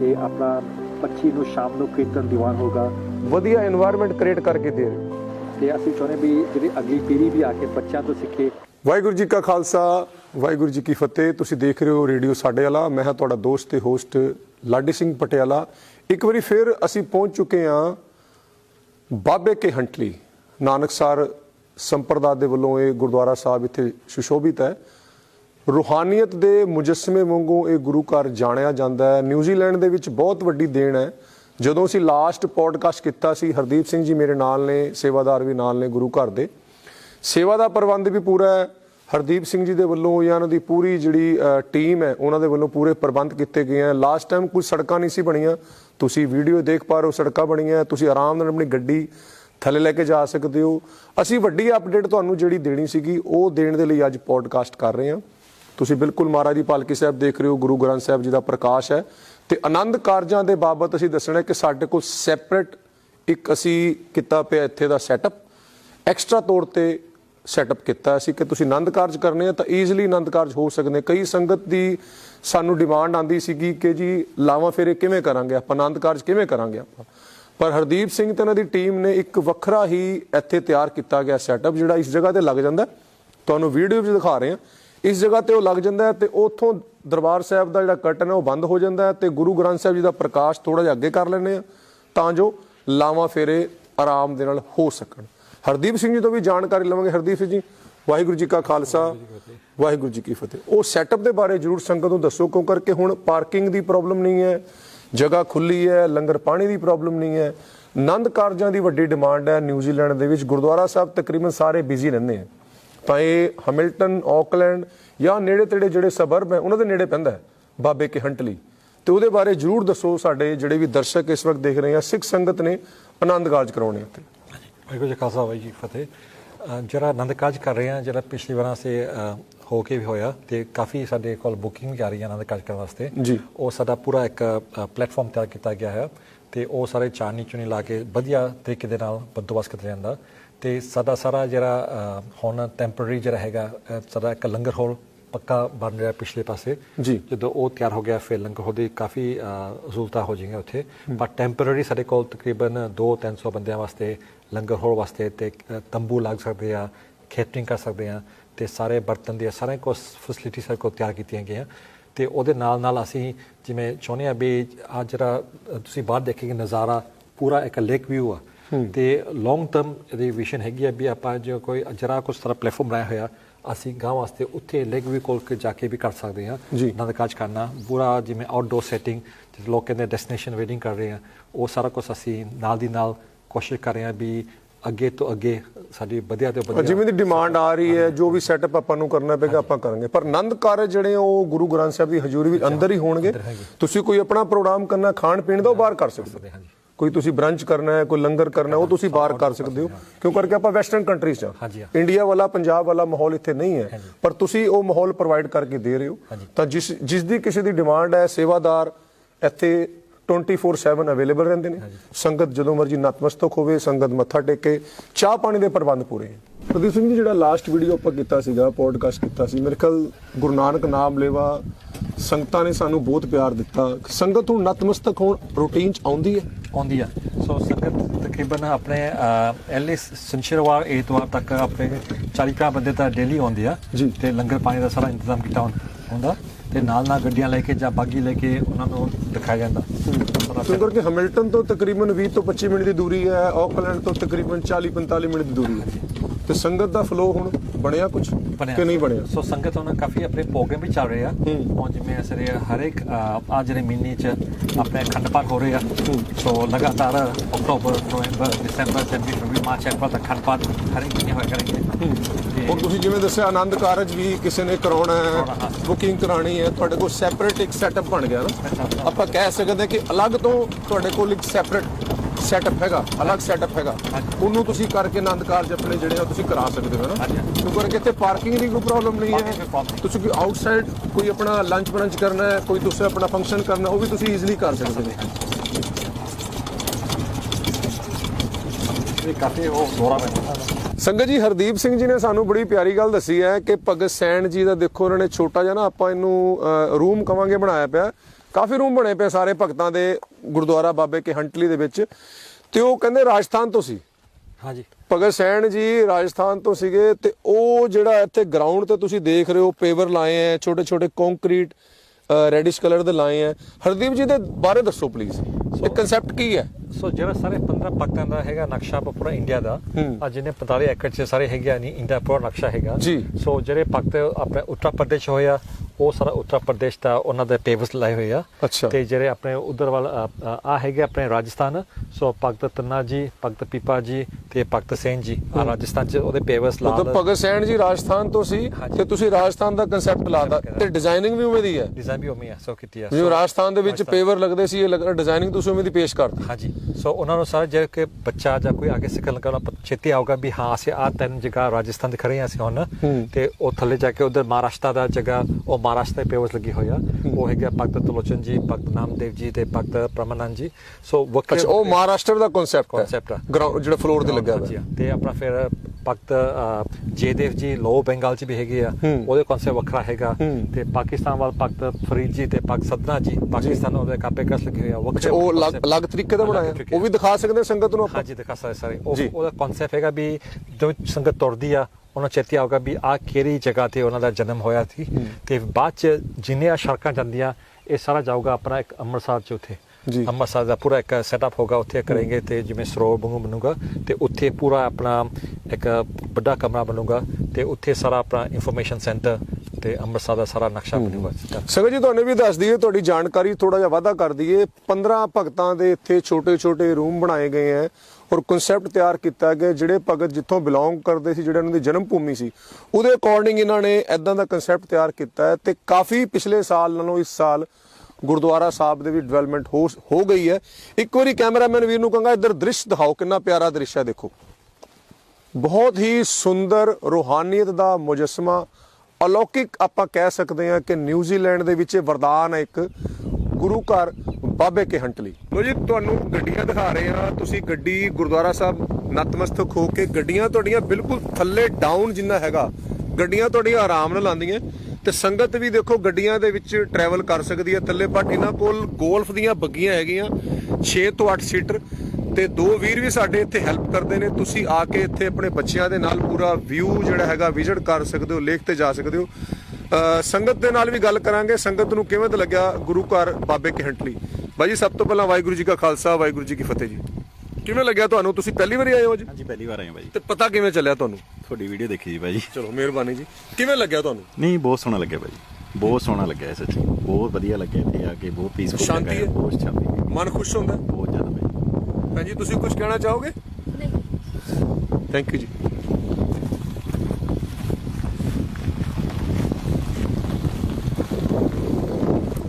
ਤੇ ਆਪਣਾ ਪੱਛੀ ਨੂੰ ਸ਼ਾਮ ਨੂੰ ਕੀਰਤਨ ਦੀਵਾਨ ਹੋਗਾ ਵਧੀਆ এনवायरमेंट ਕ੍ਰੀਏਟ ਕਰਕੇ ਦੇ ਤੇ ਅਸੀਂ ਚਾਹੁੰਦੇ ਵੀ ਜਿਹੜੀ ਅਗਲੀ ਪੀੜ੍ਹੀ ਵੀ ਆ ਕੇ ਬੱਚਿਆਂ ਤੋਂ ਸਿੱਖੇ। ਵਾਹਿਗੁਰੂ ਜੀ ਕਾ ਖਾਲਸਾ ਵਾਹਿਗੁਰੂ ਜੀ ਕੀ ਫਤਿਹ। ਤੁਸੀਂ ਦੇਖ ਰਹੇ ਹੋ ਰੇਡੀਓ ਸਾਡੇ ਵਾਲਾ। ਮੈਂ ਹਾਂ ਤੁਹਾਡਾ ਦੋਸਤ ਤੇ ਹੋਸਟ ਲਾਡੀ ਸਿੰਘ ਪਟਿਆਲਾ। ਇੱਕ ਵਾਰੀ ਫਿਰ ਅਸੀਂ ਪਹੁੰਚ ਚੁੱਕੇ ਹਾਂ ਬਾਬੇ ਕੇ ਹੰਟਲੀ ਨਾਨਕਸਰ ਸੰਪਰਦਾ ਦੇ ਵੱਲੋਂ ਇਹ ਗੁਰਦੁਆਰਾ ਸਾਹਿਬ ਇੱਥੇ ਸੁਸ਼ੋਭਿਤ ਹੈ। ਰੂਹਾਨੀਅਤ ਦੇ ਮੁਜੱਸਮੇ ਵਾਂਗੂ ਇਹ ਗੁਰੂ ਘਰ ਜਾਣਿਆ ਜਾਂਦਾ ਹੈ। ਨਿਊਜ਼ੀਲੈਂਡ ਦੇ ਵਿੱਚ ਬਹੁਤ ਵੱਡੀ ਦੇਣ ਹੈ। ਜਦੋਂ ਅਸੀਂ ਲਾਸਟ ਪੋਡਕਾਸਟ ਕੀਤਾ ਸੀ, ਹਰਦੀਪ ਸਿੰਘ ਜੀ ਮੇਰੇ ਨਾਲ ਨੇ, ਸੇਵਾਦਾਰ ਵੀ ਨਾਲ ਨੇ ਗੁਰੂ ਘਰ ਦੇ। ਸੇਵਾ ਦਾ ਪ੍ਰਬੰਧ ਵੀ ਪੂਰਾ ਹੈ। ਹਰਦੀਪ ਸਿੰਘ ਜੀ ਦੇ ਵੱਲੋਂ ਜਾਂ ਉਹਨਾਂ ਦੀ ਪੂਰੀ ਜਿਹੜੀ ਟੀਮ ਹੈ, ਉਹਨਾਂ ਦੇ ਵੱਲੋਂ ਪੂਰੇ ਪ੍ਰਬੰਧ ਕੀਤੇ ਗਏ ਹਨ ਲਾਸਟ ਟਾਈਮ ਕੁਝ ਸੜਕਾਂ ਨਹੀਂ ਸੀ ਬਣੀਆਂ। ਤੁਸੀਂ ਵੀਡੀਓ ਦੇਖ ਪਾ ਰਹੇ ਹੋ, ਸੜਕਾਂ ਬਣੀਆਂ ਤੁਸੀਂ ਆਰਾਮ ਨਾਲ ਆਪਣੀ ਗੱਡੀ ਥੱਲੇ ਲੈ ਕੇ ਜਾ ਸਕਦੇ ਹੋ। ਅਸੀਂ ਵੱਡੀ ਅਪਡੇਟ ਤੁਹਾਨੂੰ ਜਿਹੜੀ ਦੇਣੀ ਸੀਗੀ, ਉਹ ਦੇਣ ਦੇ ਲਈ ਅੱਜ ਪੋਡਕਾਸਟ ਕਰ ਰਹੇ ਹਾਂ। ਤੁਸੀਂ ਬਿਲਕੁਲ ਮਹਾਰਾਜ ਦੀ ਪਾਲਕੀ ਸਾਹਿਬ ਦੇਖ ਰਹੇ ਹੋ, ਗੁਰੂ ਗ੍ਰੰਥ ਸਾਹਿਬ ਜੀ ਦਾ ਪ੍ਰਕਾਸ਼ ਹੈ। ਤੇ ਆਨੰਦ ਕਾਰਜਾਂ ਦੇ ਬਾਬਤ ਅਸੀਂ ਦੱਸਣਾ ਹੈ ਕਿ ਸਾਡੇ ਕੋਲ ਸੈਪਰੇਟ ਇੱਕ ਅਸੀਂ ਕੀਤਾ ਪਿਆ ਇੱਥੇ ਦਾ ਸੈਟਅਪ ਐਕਸਟਰਾ ਤੌਰ ਤੇ ਸੈਟਅਪ ਕੀਤਾ ਸੀ ਕਿ ਤੁਸੀਂ ਆਨੰਦ ਕਾਰਜ ਕਰਨੇ ਆ ਤਾਂ ਈਜ਼ੀਲੀ ਆਨੰਦ ਕਾਰਜ ਹੋ ਸਕਦੇ ਕਈ ਸੰਗਤ ਦੀ ਸਾਨੂੰ ਡਿਮਾਂਡ ਆਂਦੀ ਸੀਗੀ ਕਿ ਜੀ ਲਾਵਾਂ ਫੇਰੇ ਕਿਵੇਂ ਕਰਾਂਗੇ ਆਪਾਂ, ਆਨੰਦ ਕਾਰਜ ਕਿਵੇਂ ਕਰਾਂਗੇ ਆਪਾਂ? ਪਰ ਹਰਦੀਪ ਸਿੰਘ ਤੇ ਇਹਨਾਂ ਦੀ ਟੀਮ ਨੇ ਇੱਕ ਵੱਖਰਾ ਹੀ ਇੱਥੇ ਤਿਆਰ ਕੀਤਾ ਗਿਆ ਸੈਟਅਪ ਜਿਹੜਾ ਇਸ ਜਗ੍ਹਾ ਤੇ ਲੱਗ ਜਾਂਦਾ। ਤੁਹਾਨੂੰ ਵੀਡੀਓ ਵੀ ਦਿਖਾ ਰਹੇ ਹਾਂ। ਇਸ ਜਗ੍ਹਾ ਤੇ ਉਹ ਲੱਗ ਜਾਂਦਾ ਹੈ ਤੇ ਉਥੋਂ ਦਰਬਾਰ ਸਾਹਿਬ ਦਾ ਜਿਹੜਾ ਕਰਟਨ ਹੈ ਉਹ ਬੰਦ ਹੋ ਜਾਂਦਾ ਹੈ ਤੇ ਗੁਰੂ ਗ੍ਰੰਥ ਸਾਹਿਬ ਜੀ ਦਾ ਪ੍ਰਕਾਸ਼ ਥੋੜਾ ਜਿਹਾ ਅੱਗੇ ਕਰ ਲੈਂਦੇ ਆ ਤਾਂ ਜੋ ਲਾਵਾਂ ਫੇਰੇ ਆਰਾਮ ਦੇ ਨਾਲ ਹੋ ਸਕਣ। ਹਰਦੀਪ ਸਿੰਘ ਜੀ ਤੋਂ ਵੀ ਜਾਣਕਾਰੀ ਲਵਾਂਗੇ। ਹਰਦੀਪ ਸਿੰਘ ਜੀ, ਵਾਹਿਗੁਰੂ ਜੀ ਕਾ ਖਾਲਸਾ, ਵਾਹਿਗੁਰੂ ਜੀ ਕੀ ਫਤਿਹ। ਉਹ ਸੈਟਅਪ ਦੇ ਬਾਰੇ ਜਰੂਰ ਸੰਗਤ ਨੂੰ ਦੱਸੋ ਕਿਉਂ ਕਰਕੇ ਹੁਣ ਪਾਰਕਿੰਗ ਦੀ ਪ੍ਰੋਬਲਮ ਨਹੀਂ ਹੈ, ਜਗ੍ਹਾ ਖੁੱਲੀ ਹੈ, ਲੰਗਰ ਪਾਣੀ ਦੀ ਪ੍ਰੋਬਲਮ ਨਹੀਂ ਹੈ। ਨੰਦ ਕਾਰਜਾਂ ਦੀ ਵੱਡੀ ਡਿਮਾਂਡ ਹੈ। ਨਿਊਜ਼ੀਲੈਂਡ ਦੇ ਵਿੱਚ ਗੁਰਦੁਆਰਾ ਸਾਹਿਬ ਤਕਰੀਬਨ ਸਾਰੇ ਬਿਜ਼ੀ ਰਹਿੰਦੇ ਆ। ਤਾਂ ਇਹ ਹੈਮਿਲਟਨ ਆਕਲੈਂਡ ਜਾਂ ਨੇੜੇ ਤੇੜੇ ਜਿਹੜੇ ਸਬਰਬ ਹੈ ਉਹਨਾਂ ਦੇ ਨੇੜੇ ਪੈਂਦਾ ਹੈ ਬਾਬੇ ਕੇ ਹੰਟਲੀ। ਤੇ ਉਹਦੇ ਬਾਰੇ ਜਰੂਰ ਦੱਸੋ ਸਾਡੇ ਜਿਹੜੇ ਵੀ ਦਰਸ਼ਕ ਇਸ ਵਕਤ ਦੇਖ ਰਹੇ ਆ ਸਿੱਖ ਸੰਗਤ ਨੇ ਆਨੰਦ ਕਾਰਜ ਕਰਾਉਣੇ ਉੱਤੇ ਵਾਹਿਗੁਰੂ ਜੀ ਖਾਲਸਾ ਵਾਹਿਗੁਰੂ ਜੀ ਫਤਿਹ। ਜਿਹੜਾ ਆਨੰਦ ਕਾਰਜ ਕਰ ਰਹੇ ਹਾਂ ਜਿਹੜਾ ਪਿਛਲੀ ਵਾਰਾਂ ਸੇ ਹੋ ਕੇ ਵੀ ਹੋਇਆ ਤੇ ਕਾਫੀ ਸਾਡੇ ਕੋਲ ਬੁਕਿੰਗ ਵੀ ਆ ਰਹੀ ਹੈ ਆਨੰਦ ਕਾਰਜ ਕਰਨ ਵਾਸਤੇ। ਜੀ। ਉਹ ਸਾਡਾ ਪੂਰਾ ਇੱਕ ਪਲੇਟਫਾਰਮ ਤਿਆਰ ਕੀਤਾ ਗਿਆ ਹੈ ਤੇ ਉਹ ਸਾਰੇ ਚਾਰਨੀ ਚੁਣੀ ਲਾ ਕੇ ਵਧੀਆ ਤਰੀਕੇ ਦੇ ਨਾਲ ਬੰਦੋਬਸਤ ਕੀਤਾ ਜਾਂਦਾ। ਤੇ ਸਾਡਾ ਸਾਰਾ ਜਿਹੜਾ ਹੁਣ ਟੈਂਪਰੇਰੀ ਜਿਹੜਾ ਹੈਗਾ ਸਾਡਾ ਇੱਕ ਲੰਗਰ ਹਾਲ ਪੱਕਾ ਬਣ ਰਿਹਾ ਪਿਛਲੇ ਪਾਸੇ। ਜੀ। ਜਦੋਂ ਉਹ ਤਿਆਰ ਹੋ ਗਿਆ ਫਿਰ ਲੰਗਰ ਹਾਲ ਦੀ ਕਾਫੀ ਸਹੂਲਤਾਂ ਹੋ ਜਾਣਗੀਆਂ ਉੱਥੇ। ਪਰ ਟੈਂਪਰੇਰੀ ਸਾਡੇ ਕੋਲ ਤਕਰੀਬਨ 2-300 ਬੰਦਿਆਂ ਵਾਸਤੇ ਲੰਗਰ ਹਾਲ ਵਾਸਤੇ ਤੇ ਤੰਬੂ ਲੱਗ ਸਕਦੇ ਆ ਕੇਟਰਿੰਗ ਕਰ ਸਕਦੇ ਆ ਤੇ ਸਾਰੇ ਬਰਤਨ ਦੀਆਂ ਸਾਰੇ ਕੁਝ ਫੈਸਿਲਿਟੀ ਸਾਡੇ ਕੋਲ ਤਿਆਰ ਕੀਤੀਆਂ ਗਈਆਂ। ਤੇ ਉਹਦੇ ਨਾਲ ਨਾਲ ਅਸੀਂ ਜਿਵੇਂ ਚਾਹੁੰਦੇ ਆ ਵੀ ਆ ਜਿਹੜਾ ਤੁਸੀਂ ਬਾਹਰ ਦੇਖੇਗੇ ਨਜ਼ਾਰਾ ਪੂਰਾ ਇੱਕ ਲੇਕ ਵਿਊ ਆ। ਤੇ ਲੌਂਗ ਟਰਮ ਇਹਦੀ ਵਿਜ਼ਨ ਹੈਗੀ ਆ ਵੀ ਆਪਾਂ ਜੋ ਕੋਈ ਜਰਾ ਕੁਝ ਤਰ੍ਹਾਂ ਪਲੇਟਫਾਰਮ ਬਣਾਇਆ ਹੋਇਆ ਅਸੀਂ ਗਾਂ ਵਾਸਤੇ ਉੱਥੇ ਲੇਕ ਵੀ ਕੋਲ ਕੇ ਜਾ ਕੇ ਵੀ ਕਰ ਸਕਦੇ ਹਾਂ ਜੀ। ਆਨੰਦ ਕਾਰਜ ਕਰਨਾ ਪੂਰਾ ਜਿਵੇਂ ਆਊਟਡੋਰ ਸੈਟਿੰਗ ਜਿਸ ਲੋਕ ਕਹਿੰਦੇ ਡੈਸਟੀਨੇਸ਼ਨ ਵੇਟਿੰਗ ਕਰ ਰਹੇ ਆ ਉਹ ਸਾਰਾ ਕੁਝ ਅਸੀਂ ਨਾਲ ਦੀ ਨਾਲ ਕੋਸ਼ਿਸ਼ ਕਰ ਰਹੇ ਹਾਂ ਵੀ ਅੱਗੇ ਤੋਂ ਅੱਗੇ ਸਾਡੀ ਵਧੀਆ ਤੋਂ ਵਧੀਆ ਜਿਵੇਂ ਦੀ ਡਿਮਾਂਡ ਆ ਰਹੀ ਹੈ ਜੋ ਵੀ ਸੈਟਅਪ ਆਪਾਂ ਨੂੰ ਕਰਨਾ ਪਏਗਾ ਆਪਾਂ ਕਰਾਂਗੇ। ਪਰ ਆਨੰਦ ਕਾਰਜ ਜਿਹੜੇ ਉਹ ਗੁਰੂ ਗ੍ਰੰਥ ਸਾਹਿਬ ਦੀ ਹਜ਼ੂਰੀ ਵਿੱਚ ਅੰਦਰ ਹੀ ਹੋਣਗੇ। ਤੁਸੀਂ ਕੋਈ ਆਪਣਾ ਪ੍ਰੋਗਰਾਮ ਕਰਨਾ ਖਾਣ ਪੀਣ ਦਾ ਉਹ ਬਾਹਰ ਕਰ ਸਕਦੇ ਹੋ। ਕੋਈ ਤੁਸੀਂ ਬ੍ਰੰਚ ਕਰਨਾ ਹੈ ਕੋਈ ਲੰਗਰ ਕਰਨਾ ਹੈ, ਉਹ ਤੁਸੀਂ ਬਾਹਰ ਕਰ ਸਕਦੇ ਹੋ। ਕਿਉਂ? ਕਰਕੇ ਆਪਾਂ ਵੈਸਟਰਨ ਕੰਟਰੀਜ਼ ਚ। ਇੰਡੀਆ ਵਾਲਾ ਪੰਜਾਬ ਵਾਲਾ ਮਾਹੌਲ ਇੱਥੇ ਨਹੀਂ ਹੈ। ਪਰ ਤੁਸੀਂ ਉਹ ਮਾਹੌਲ ਪ੍ਰੋਵਾਈਡ ਕਰਕੇ ਦੇ ਰਹੇ ਹੋ। ਤਾਂ ਜਿਸ ਜਿਸ ਦੀ ਕਿਸੇ ਦੀ ਡਿਮਾਂਡ ਹੈ ਸੇਵਾਦਾਰ ਇੱਥੇ 24/7 ਅਵੇਲੇਬਲ ਰਹਿੰਦੇ ਨੇ। ਸੰਗਤ ਜਦੋਂ ਮਰਜ਼ੀ ਨਤਮਸਤਕ ਹੋਵੇ ਸੰਗਤ ਮੱਥਾ ਟੇਕੇ ਚਾਹ ਪਾਣੀ ਦੇ ਪ੍ਰਬੰਧ ਪੂਰੇ ਹੈ। ਪ੍ਰਦੀਪ ਸਿੰਘ ਜੀ ਜਿਹੜਾ ਲਾਸਟ ਵੀਡੀਓ ਆਪਾਂ ਕੀਤਾ ਸੀਗਾ ਪੋਡਕਾਸਟ ਕੀਤਾ ਸੀ ਮੇਰੇ ਖਿਆਲ ਗੁਰੂ ਨਾਨਕ ਨਾਮ ਲੈਵਾ ਸੰਗਤਾਂ ਨੇ ਸਾਨੂੰ ਬਹੁਤ ਪਿਆਰ ਦਿੱਤਾ। ਸੰਗਤ ਹੁਣ ਨਤਮਸਤਕ ਹੋਣ ਰੂਟੀਨ ਚ ਆਉਂਦੀ ਹੈ। ਆਉਂਦੀ ਆ। ਸੋ ਸੰਗਤ ਤਕਰੀਬਨ ਆਪਣੇ ਐਲੀ ਸੰਸ਼ਰਵਾਰ ਐਤਵਾਰ ਤੱਕ ਆਪਣੇ 40 50 ਬੰਦੇ ਤਾਂ ਡੇਲੀ ਆਉਂਦੇ ਆ। ਜੀ। ਤੇ ਲੰਗਰ ਪਾਣੀ ਦਾ ਸਾਰਾ ਇੰਤਜ਼ਾਮ ਕੀਤਾ ਹੁੰਦਾ। ਤੇ ਨਾਲ ਨਾਲ ਗੱਡੀਆਂ ਲੈ ਕੇ ਜਾਂ ਬਾਗੀ ਲੈ ਕੇ ਉਹਨਾਂ ਨੂੰ ਦਿਖਾਇਆ ਜਾਂਦਾ। ਸਾਰਾ ਕਿਉਂ ਕਰਕੇ ਹੈਮਿਲਟਨ ਤੋਂ ਤਕਰੀਬਨ 20 ਤੋਂ 25 ਮਿੰਟ ਦੀ ਦੂਰੀ ਹੈ। ਆਕਲੈਂਡ ਤੋਂ ਤਕਰੀਬਨ 40 45 ਮਿੰਟ ਦੀ ਦੂਰੀ ਹੈ। ਤੇ ਸੰਗਤ ਦਾ ਫਲੋ ਹੁਣ ਬਣਿਆ ਕੁਝ ਕਿ ਨਹੀਂ ਬਣਿਆ? ਸੋ ਸੰਗਤ ਉਹਨਾਂ ਕਾਫੀ ਆਪਣੇ ਪ੍ਰੋਗਰਾਮ ਵੀ ਚੱਲ ਰਹੇ ਆ। ਉਹ ਜਿਵੇਂ ਅਸਰੇ ਹਰ ਇੱਕ ਆ ਜਿਹੜੇ ਮਹੀਨੇ ਚ ਆਪਣੇ ਅਖੰਡ ਪਾਠ ਹੋ ਰਹੇ ਆ। ਸੋ ਲਗਾਤਾਰ ਅਕਤੂਬਰ ਨਵੰਬਰ ਦਸੰਬਰ ਜਨਵਰੀ ਫਰਵਰੀ ਮਾਰਚ ਅਪ੍ਰੈਲ ਤੱਕ ਅਖੰਡ ਪਾਠ ਹਰ ਇੱਕ ਮਹੀਨੇ ਹੋਇਆ ਕਰਨਗੇ ਹੁਣ ਤੁਸੀਂ ਜਿਵੇਂ ਦੱਸਿਆ ਆਨੰਦ ਕਾਰਜ ਵੀ ਕਿਸੇ ਨੇ ਕਰਾਉਣਾ ਹੈ। ਬੁਕਿੰਗ ਕਰਾਣੀ ਹੈ ਤੁਹਾਡੇ ਕੋਲ ਸੈਪਰੇਟ ਇੱਕ ਸੈਟਅਪ ਬਣ ਗਿਆ ਨਾ। ਆਪਾਂ ਕਹਿ ਸਕਦੇ ਕਿ ਅਲੱਗ ਤੋਂ ਤੁਹਾਡੇ ਕੋਲ ਇੱਕ ਸੈਪਰੇਟ ਸੈਟਅਪ ਹੈਗਾ ਅਲੱਗ ਸੈਟਅਪ ਹੈਗਾ। ਉਹਨੂੰ ਤੁਸੀਂ ਕਰਕੇ ਆਨੰਦ ਕਾਰਜ ਆਪਣੇ ਜਿਹੜੇ ਆ ਤੁਸੀਂ ਕਰਾ ਸਕਦੇ ਹੋ ਨਾ। ਹਾਂਜੀ। ਕਿਉਂ ਕਰਕੇ ਇੱਥੇ ਪਾਰਕਿੰਗ ਦੀ ਕੋਈ ਪ੍ਰੋਬਲਮ ਨਹੀਂ ਹੈ। ਤੁਸੀਂ ਕੋਈ ਆਊਟਸਾਈਡ ਕੋਈ ਆਪਣਾ ਲੰਚ ਬ੍ਰੰਚ ਕਰਨਾ ਹੈ ਕੋਈ ਦੂਸਰਾ ਆਪਣਾ ਫੰਕਸ਼ਨ ਕਰਨਾ ਉਹ ਵੀ ਤੁਸੀਂ ਈਜ਼ੀਲੀ ਕਰ ਸਕਦੇ ਹੋ। ਇਹ ਕਾਫੀ ਉਹ ਦੌਰਾ ਪੈਂਦਾ ਸੰਗਤ ਜੀ ਹਰਦੀਪ ਸਿੰਘ ਜੀ ਨੇ ਸਾਨੂੰ ਬੜੀ ਪਿਆਰੀ ਗੱਲ ਦੱਸੀ ਹੈ ਕਿ ਭਗਤ ਸੈਣ ਜੀ ਦਾ ਦੇਖੋ ਉਹਨਾਂ ਨੇ ਛੋਟਾ ਜਿਹਾ ਨਾ ਆਪਾਂ ਇਹਨੂੰ ਰੂਮ ਕਵਾਂਗੇ ਬਣਾਇਆ ਪਿਆ। ਕਾਫੀ ਰੂਮ ਬਣੇ ਪਏ ਸਾਰੇ ਭਗਤਾਂ ਦੇ ਗੁਰਦੁਆਰਾ ਬਾਬੇ ਕੇ ਹੰਟਲੀ ਦੇ ਵਿੱਚ। ਤੇ ਉਹ ਕਹਿੰਦੇ ਰਾਜਸਥਾਨ ਤੋਂ ਸੀ। ਹਾਂਜੀ। ਭਗਤ ਸੈਣ ਜੀ ਰਾਜਸਥਾਨ ਤੋਂ ਸੀਗੇ ਤੇ ਉਹ ਜਿਹੜਾ ਇੱਥੇ ਗਰਾਊਂਡ ਤੇ ਤੁਸੀਂ ਦੇਖ ਰਹੇ ਹੋ ਪੇਵਰ ਲਾਏ ਐ ਛੋਟੇ ਛੋਟੇ ਕੰਕਰੀਟ ਰੈਡਿਸ਼ ਕਲਰ ਦੇ ਲਾਏ ਐ। ਹਰਦੀਪ ਜੀ ਦੇ ਬਾਰੇ ਦੱਸੋ ਪਲੀਜ਼ ਇਹ ਕਨਸੈਪਟ ਕੀ ਹੈ ਸੋ ਜਿਹੜਾ ਸਾਰੇ 15 ਭਗਤਾਂ ਦਾ ਹੈਗਾ ਨਕਸ਼ਾ ਪੂਰਾ ਇੰਡੀਆ ਦਾ ਆ ਜਿਹਨੇ 45 ਏਕੜ ਚ ਸਾਰੇ ਹੈਗੇ ਨਹੀਂ ਇੰਡੀਆ ਪੂਰਾ ਨਕਸ਼ਾ ਹੈਗਾ। ਜੀ। ਸੋ ਜਿਹੜੇ ਭਗਤ ਆਪਣੇ ਉੱਤਰ ਪ੍ਰਦੇਸ਼ ਹੋਇਆ ਉਹ ਸਾਰਾ ਉੱਤਰ ਪ੍ਰਦੇਸ਼ ਦਾ ਉਹਨਾਂ ਦੇ ਪੇਵਸ ਲਾਏ ਹੋਏ ਆ। ਤੇ ਜਿਹੜੇ ਆਪਣੇ ਉਧਰ ਵਾਲ ਆ ਹੈਗੇ ਆਪਣੇ ਰਾਜਸਥਾਨ ਸੋ ਭਗਤ ਤੰਨਾ ਜੀ ਭਗਤ ਪੀਪਾ ਜੀ ਤੇ ਭਗਤ ਸੈਨ ਜੀ ਆ ਰਾਜਸਥਾਨ ਚ ਉਹਦੇ ਪੇਵਸ ਲਾ ਮਤਲਬ ਭਗਤ ਸੈਣ ਜੀ ਰਾਜਸਥਾਨ ਤੋਂ ਸੀ। ਤੇ ਤੁਸੀਂ ਰਾਜਸਥਾਨ ਦਾ ਕਨਸੈਪਟ ਲਾਤਾ ਤੇ ਡਿਜ਼ਾਈਨਿੰਗ ਵੀ ਉਵੇਂ ਦੀ ਹੈ। ਡਿਜ਼ਾਈਨ ਵੀ ਉਮੀ ਆ ਸੋ ਕੀਤੀ ਆ। ਸੋ- ਰਾਜਸਥਾਨ ਦੇ ਵਿੱਚ। ਪੇਵਰ ਲੱਗਦੇ ਸੀ ਇਹ ਡਿਜ਼ਾਈਨਿੰਗ ਤੁਸੀਂ ਉਵੇਂ ਦੀ ਪੇਸ਼ ਕਰਤੀ ਹਾਂਜੀ। ਸੋ ਉਹਨਾਂ ਨੂੰ ਸਾਰਾ ਜੇ ਕਿ ਬੱਚਾ ਜਾਂ ਕੋਈ ਅੱਗੇ ਸਿੱਖਣ ਲੱਗਾ ਉਹਨਾਂ ਛੇਤੀ ਆਊਗਾ ਵੀ ਹਾਂ ਅਸੀਂ ਆ ਤਿੰਨ ਜਗ੍ਹਾ ਰਾਜਸਥਾਨ ਦੇ ਖੜੇ ਹਾਂ ਅਸੀਂ ਹੁਣ ਤੇ ਉਹ ਥੱਲੇ ਜਾ ਕੇ ਉਧਰ ਮਹਾਰਾਸ਼ਟਰ ਦਾ ਜਗ੍ਹਾ ਉਹ ਮਹਾਰਾਸ਼ਟਰ ਦੇ ਪੇਵਸ ਲੱਗੀ ਹੋਇਆ ਉਹ ਹੈਗਾ ਭਗਤ ਤਲੋਚਨ ਜੀ ਭਗਤ ਨਾਮਦੇਵ ਜੀ ਤੇ ਭਗਤ ਪ੍ਰਮਾਨੰਦ ਜੀ। ਸੋ ਅੱਛਾ ਉਹ ਮਹਾਰਾਸ਼ਟਰ ਦਾ ਕਨਸੈਪਟ ਆ। ਗਰਾਊਂਡ ਜਿਹੜਾ ਫਲੋਰ ਤੇ ਹਾਂਜੀ, ਹੋਇਆ। ਤੇ ਆਪਣਾ ਫਿਰ ਭਗਤ ਜੈਦੇਵ ਜੀ ਲੋ ਬੰਗਾਲ ਚ ਵੀ ਹੈਗੇ ਆ ਉਹਦੇ ਕਨਸੈਪਟ ਵੱਖਰਾ ਹੈਗਾ ਤੇ ਪਾਕਿਸਤਾਨ ਵਾਲ ਭਗਤ ਫਰੀਦ ਜੀ ਤੇ ਭਗਤ ਸਦਨਾ ਜੀ ਪਾਕਿਸਤਾਨ ਉਹਦੇ ਕਾਪੇ ਕਸ ਲੱਗੇ ਹੋਏ ਆ ਵੱਖਰੇ ਉਹ ਅਲੱਗ ਤਰੀਕੇ ਦਾ ਬਣਾਇਆ ਉਹ ਵੀ ਦਿਖਾ ਸਕਦੇ ਸੰਗਤ ਨੂੰ ਆਪਾਂ ਹਾਂਜੀ ਦਿਖਾ ਸਕਦੇ ਸਾਰੇ ਉਹ ਜੀ। ਉਹਦਾ ਕਨਸੈਪਟ ਹੈਗਾ ਵੀ ਜਦੋਂ ਸੰਗਤ ਤੁਰਦੀ ਆ ਉਹਨਾਂ ਚੇਤੀ ਆਊਗਾ ਵੀ ਆ ਕਿਹੜੀ ਜਗ੍ਹਾ ਤੇ ਉਹਨਾਂ ਦਾ ਜਨਮ ਹੋਇਆ ਸੀ ਤੇ ਬਾਅਦ ਚ ਜਿੰਨੇ ਆ ਸੜਕਾਂ ਜਾਂਦੀਆਂ ਇਹ ਸਾਰਾ ਜਾਊਗਾ ਆਪਣਾ ਇੱਕ ਅੰਮ੍ਰਿਤਸਰ ਚ ਉੱਥੇ ਜੀ। ਅੰਮ੍ਰਿਤਸਰ ਦਾ ਪੂਰਾ ਇੱਕ ਸੈਟਅਪ ਹੋਗਾ ਉੱਥੇ ਕਰਾਂਗੇ ਤੇ ਜਿਵੇਂ ਸਰੋਵਰ ਵਾਂਗੂ ਬਣੂਗਾ ਤੇ ਉੱਥੇ ਪੂਰਾ ਆਪਣਾ ਇੱਕ ਵੱਡਾ ਕਮਰਾ ਬਣੂਗਾ ਤੇ ਉੱਥੇ ਸਾਰਾ ਆਪਣਾ ਇਨਫੋਰਮੇਸ਼ਨ ਸੈਂਟਰ ਤੇ ਅੰਮ੍ਰਿਤਸਰ ਦਾ ਸਾਰਾ ਨਕਸ਼ਾ ਬਣੂਗਾ। ਸੰਗਤ ਜੀ ਤੁਹਾਨੂੰ ਵੀ ਦੱਸ ਦਈਏ ਤੁਹਾਡੀ ਜਾਣਕਾਰੀ ਥੋੜਾ ਜਿਹਾ ਵਾਧਾ ਕਰ ਦਈਏ। 15 ਭਗਤਾਂ ਦੇ ਇੱਥੇ ਛੋਟੇ-ਛੋਟੇ ਰੂਮ ਬਣਾਏ ਗਏ ਹੈ ਔਰ ਕਨਸੈਪਟ ਤਿਆਰ ਕੀਤਾ ਗਿਆ ਜਿਹੜੇ ਭਗਤ ਜਿੱਥੋਂ ਬਿਲੋਂਗ ਕਰਦੇ ਸੀ ਜਿਹੜੇ ਉਹਨਾਂ ਦੀ ਜਨਮ ਭੂਮੀ ਸੀ ਉਹਦੇ ਅਕੋਰਡਿੰਗ ਇਹਨਾਂ ਨੇ ਐਦਾਂ ਦਾ ਕਨਸੈਪਟ ਤਿਆਰ ਕੀਤਾ ਹੈ ਤੇ ਕਾਫੀ ਪਿਛਲੇ ਸਾਲ ਨਾਲੋਂ ਇਸ ਸਾਲ ਗੁਰਦੁਆਰਾ ਸਾਹਿਬ ਦੇ ਵੀ ਡਿਵੈਲਪਮੈਂਟ ਹੋ ਗਈ ਹੈ। ਇੱਕ ਵਾਰੀ ਕੈਮਰਾਮੈਨ ਵੀਰ ਨੂੰ ਕਹਾਂਗਾ, ਇੱਧਰ ਦ੍ਰਿਸ਼ ਦਿਖਾਓ, ਕਿੰਨਾ ਪਿਆਰਾ ਦ੍ਰਿਸ਼ ਹੈ ਦੇਖੋ। ਬਹੁਤ ਹੀ ਸੁੰਦਰ ਰੂਹਾਨੀਅਤ ਦਾ ਮੁਜਸਮਾ, ਅਲੌਕਿਕ ਆਪਾਂ ਕਹਿ ਸਕਦੇ ਹਾਂ ਕਿ ਨਿਊਜ਼ੀਲੈਂਡ ਦੇ ਵਿੱਚ ਇਹ ਵਰਦਾਨ ਹੈ ਇੱਕ ਗੁਰੂ ਘਰ ਬਾਬੇ ਕੇ ਹੰਟਲੀ ਲੋ ਜੀ, ਤੁਹਾਨੂੰ ਗੱਡੀਆਂ ਦਿਖਾ ਰਹੇ ਹਾਂ। ਤੁਸੀਂ ਗੱਡੀ ਗੁਰਦੁਆਰਾ ਸਾਹਿਬ ਨਤਮਸਤਕ ਹੋ ਕੇ ਗੱਡੀਆਂ ਤੁਹਾਡੀਆਂ ਬਿਲਕੁਲ ਥੱਲੇ ਡਾਊਨ ਜਿੰਨਾ ਹੈਗਾ, ਗੱਡੀਆਂ ਤੁਹਾਡੀਆਂ ਆਰਾਮ ਨਾਲ ਆਉਂਦੀਆਂ। ਤੇ ਸੰਗਤ ਵੀ ਦੇਖੋ ਗੱਡੀਆਂ ਦੇ ਵਿੱਚ ਟਰੈਵਲ ਕਰ ਸਕਦੀ ਹੈ ਥੱਲੇ ਬਟ ਇਹਨਾਂ ਕੋਲ ਗੋਲਫ ਦੀਆਂ ਬੱਗੀਆਂ ਹੈਗੀਆਂ 6 ਤੋਂ 8 ਸੀਟਰ ਤੇ ਦੋ ਵੀਰ ਵੀ ਸਾਡੇ ਇੱਥੇ ਹੈਲਪ ਕਰਦੇ ਨੇ। ਤੁਸੀਂ ਆ ਕੇ ਇੱਥੇ ਆਪਣੇ ਬੱਚਿਆਂ ਦੇ ਨਾਲ ਪੂਰਾ ਵਿਊ ਜਿਹੜਾ ਹੈਗਾ ਵਿਜ਼ਿਟ ਕਰ ਸਕਦੇ ਹੋ ਲੇਕ ਤੇ ਜਾ ਸਕਦੇ ਹੋ। ਸੰਗਤ ਦੇ ਨਾਲ ਵੀ ਗੱਲ ਕਰਾਂਗੇ। ਸੰਗਤ ਨੂੰ ਕਿਵੇਂ ਦਾ ਲੱਗਿਆ ਗੁਰੂ ਘਰ ਬਾਬੇ ਕੇ ਹੰਟਲੀ ਬਾਈ ਸਭ ਤੋਂ ਪਹਿਲਾਂ ਵਾਹਿਗੁਰੂ ਜੀ ਕਾ ਖਾਲਸਾ, ਵਾਹਿਗੁਰੂ ਜੀ ਕੀ ਫਤਿਹ ਜੀ। ਕਿਵੇਂ ਲੱਗਿਆ ਤੁਹਾਨੂੰ? ਤੁਸੀਂ ਪਹਿਲੀ ਵਾਰੀ ਆਏ ਹੋ ਜੀ? ਹਾਂਜੀ ਪਹਿਲੀ ਵਾਰ ਆਏ ਹਾਂ ਭਾਈ ਤੇ ਪਤਾ ਕਿਵੇਂ ਚੱਲਿਆ ਤੁਹਾਨੂੰ? ਤੁਹਾਡੀ ਵੀਡੀਓ ਦੇਖੀ ਜੀ ਭਾਈ ਚਲੋ ਮਿਹਰਬਾਨੀ ਜੀ। ਕਿਵੇਂ ਲੱਗਿਆ ਤੁਹਾਨੂੰ? ਨਹੀਂ ਬਹੁਤ ਸੋਹਣਾ ਲੱਗਿਆ ਭਾਈ ਬਹੁਤ ਸੋਹਣਾ ਲੱਗਿਆ ਇਹ ਸੱਚੀ। ਬਹੁਤ ਵਧੀਆ ਲੱਗਿਆ ਇੱਥੇ ਆ ਕੇ ਬਹੁਤ ਪੀਸਫੁਲ ਸ਼ਾਂਤੀ ਹੈ? ਬਹੁਤ ਸ਼ਾਂਤੀ ਹੈ। ਮਨ ਖੁਸ਼ ਹੁੰਦਾ? ਬਹੁਤ ਜ਼ਿਆਦਾ ਭਾਈ ਭੈਣ ਜੀ ਤੁਸੀਂ ਕੁਝ ਕਹਿਣਾ ਚਾਹੋਗੇ? ਥੈਂਕ ਯੂ ਜੀ।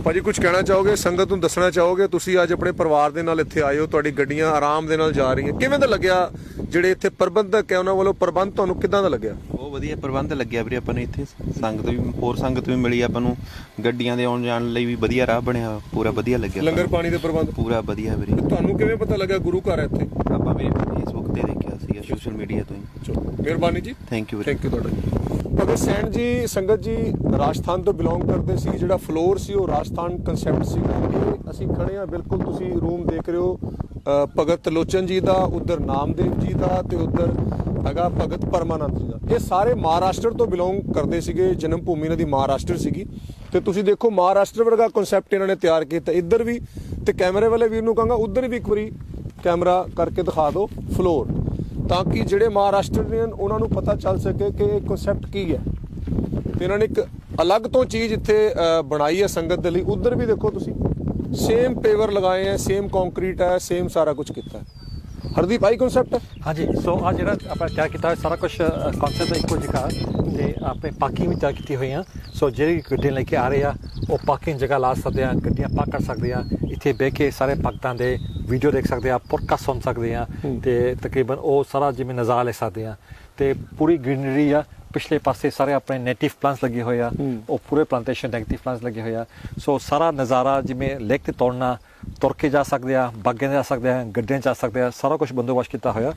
ਭਾਜੀ ਕੁਝ ਕਹਿਣਾ ਚਾਹੋਗੇ? ਸੰਗਤ ਨੂੰ ਦੱਸਣਾ ਚਾਹੋਗੇ? ਤੁਸੀਂ ਅੱਜ ਆਪਣੇ ਪਰਿਵਾਰ ਦੇ ਨਾਲ ਇੱਥੇ ਆਏ ਹੋ ਤੁਹਾਡੀ ਗੱਡੀਆਂ ਆਰਾਮ ਦੇ ਨਾਲ ਜਾ ਰਹੀਆਂ। ਕਿਵੇਂ ਦਾ ਲੱਗਿਆ? ਜਿਹੜੇ ਇੱਥੇ ਪ੍ਰਬੰਧਕ ਹੈ ਉਹਨਾਂ ਵੱਲੋਂ ਪ੍ਰਬੰਧ ਤੁਹਾਨੂੰ ਕਿਦਾਂ ਦਾ ਲੱਗਿਆ? ਬਹੁਤ ਵਧੀਆ ਪ੍ਰਬੰਧ ਲੱਗਿਆ ਵੀਰੇ ਆਪਾਂ ਨੂੰ ਇੱਥੇ। ਸੰਗਤ ਵੀ ਹੋਰ ਸੰਗਤ ਵੀ ਮਿਲੀ ਆਪਾਂ ਨੂੰ। ਗੱਡੀਆਂ ਦੇ ਆਉਣ ਜਾਣ ਲਈ ਵੀ ਵਧੀਆ ਰਾਹ ਬਣਿਆ ਪੂਰਾ ਵਧੀਆ ਲੱਗਿਆ ਲੰਗਰ। ਪਾਣੀ ਦੇ ਪ੍ਰਬੰਧ? ਪੂਰਾ ਵਧੀਆ ਵੀਰੇ। ਤੁਹਾਨੂੰ ਕਿਵੇਂ ਪਤਾ ਲੱਗਾ ਗੁਰੂ ਘਰ ਹੈ ਇੱਥੇ? ਆਪਾਂ ਵੀ ਫੇਸਬੁੱਕ ਤੇ ਦੇਖਿਆ ਸੀਗਾ ਸੋਸ਼ਲ ਮੀਡੀਆ ਤੋਂ ਹੀ। ਚਲੋ ਮਿਹਰਬਾਨੀ ਜੀ। ਥੈਂਕ ਯੂ ਵੀਰੇ। ਥੈਂਕ ਯੂ ਤੁਹਾਡਾ। ਭਗਤ ਸੈਣ ਜੀ, ਸੰਗਤ ਜੀ, ਰਾਜਸਥਾਨ ਤੋਂ ਬਿਲੋਂਗ ਕਰਦੇ ਸੀ, ਜਿਹੜਾ ਫਲੋਰ ਸੀ, ਉਹ ਰਾਜਸਥਾਨ ਕਨਸੈਪਟ ਸੀ ਇਹ ਅਸੀਂ ਖੜੇ ਆ ਬਿਲਕੁਲ ਤੁਸੀਂ ਰੂਮ ਦੇਖ ਰਹੇ ਹੋ। ਭਗਤ ਲੋਚਨ ਜੀ ਦਾ, ਉਧਰ ਨਾਮਦੇਵ ਜੀ ਦਾ ਤੇ ਉਧਰ ਹੈਗਾ ਭਗਤ ਪਰਮਾਨੰਦ ਜੀ ਦਾ। ਇਹ ਸਾਰੇ ਮਹਾਰਾਸ਼ਟਰ ਤੋਂ ਬਿਲੋਂਗ ਕਰਦੇ ਸੀਗੇ, ਜਨਮ ਭੂਮੀ ਇਹਨਾਂ ਦੀ ਮਹਾਰਾਸ਼ਟਰ ਸੀਗੀ। ਤੇ ਤੁਸੀਂ ਦੇਖੋ, ਮਹਾਰਾਸ਼ਟਰ ਵਰਗਾ ਕਨਸੈਪਟ ਇਹਨਾਂ ਨੇ ਤਿਆਰ ਕੀਤਾ। ਇੱਧਰ ਵੀ ਤੇ ਕੈਮਰੇ ਵਾਲੇ ਵੀਰ ਨੂੰ ਕਹਾਂਗਾ, ਉਧਰ ਵੀ ਇੱਕ ਵਾਰੀ ਕੈਮਰਾ ਕਰਕੇ ਦਿਖਾ ਦਿਓ ਫਲੋਰ ਤਾਂ ਕਿ ਜਿਹੜੇ ਮਹਾਰਾਸ਼ਟਰੀਅਨ ਉਹਨਾਂ ਨੂੰ ਪਤਾ ਚੱਲ ਸਕੇ ਕਿ ਇਹ ਕਨਸੈਪਟ ਕੀ ਹੈ। ਤੇ ਇਹਨਾਂ ਨੇ ਇੱਕ ਅਲੱਗ ਤੋਂ ਚੀਜ਼ ਇੱਥੇ ਬਣਾਈ ਹੈ ਸੰਗਤ ਦੇ ਲਈ। ਉਧਰ ਵੀ ਦੇਖੋ ਤੁਸੀਂ ਸੇਮ ਪੇਵਰ ਲਗਾਏ ਹੈ ਸੇਮ ਕੰਕਰੀਟ ਹੈ ਸੇਮ ਸਾਰਾ ਕੁਝ ਕੀਤਾ ਹੈ। ਹਰਦੀਪ ਆਈ ਕਨਸੈਪਟ ਹਾਂਜੀ ਸੋ ਆ ਜਿਹੜਾ ਆਪਾਂ ਤਿਆਰ ਕੀਤਾ ਹੋਇਆ ਸਾਰਾ ਕੁਝ ਕਨਸੈਪਟ ਇੱਕੋ ਜਿਹਾ ਤੇ ਆਪਣੇ ਪਾਰਕਿੰਗ ਵੀ ਤਿਆਰ ਕੀਤੀ ਹੋਈ ਆ। ਸੋ ਜਿਹੜੀ ਗੱਡੀਆਂ ਲੈ ਕੇ ਆ ਰਹੇ ਆ ਉਹ ਪਾਰਕਿੰਗ ਜਗ੍ਹਾ ਲਾ ਸਕਦੇ ਆ ਗੱਡੀਆਂ ਪਾਰਕ ਕਰ ਸਕਦੇ ਆ। ਇੱਥੇ ਬਹਿ ਕੇ ਸਾਰੇ ਭਗਤਾਂ ਦੇ ਵੀਡੀਓ ਦੇਖ ਸਕਦੇ ਆ ਪੋਡਕਾਸਟ ਸੁਣ ਸਕਦੇ ਆ। ਤੇ ਤਕਰੀਬਨ ਉਹ ਸਾਰਾ ਜਿਵੇਂ ਨਜ਼ਾਰਾ ਲੈ ਸਕਦੇ ਆ। ਤੇ ਪੂਰੀ ਗ੍ਰੀਨਰੀ ਆ ਪਿਛਲੇ ਪਾਸੇ ਸਾਰੇ ਆਪਣੇ ਨੇਟਿਵ ਪਲਾਂਟਸ ਲੱਗੇ ਹੋਏ ਆ। ਉਹ ਪੂਰੇ ਪਲਾਂਟੇਸ਼ਨ ਨੈਗੇਟਿਵ ਪਲਾਂਟਸ ਲੱਗੇ ਹੋਏ ਆ। ਸੋ ਸਾਰਾ ਨਜ਼ਾਰਾ ਜਿਵੇਂ ਲੇਕ ਤੇ ਤੋੜਨਾ ਤੁਰ ਕੇ ਜਾ ਸਕਦੇ ਆ ਬਾਗਾਂ ਜਾ ਸਕਦੇ ਆ ਗੱਡੀਆਂ 'ਚ ਜਾ ਸਕਦੇ ਆ ਸਾਰਾ ਕੁਝ ਬੰਦੋਬਸਤ ਕੀਤਾ ਹੋਇਆ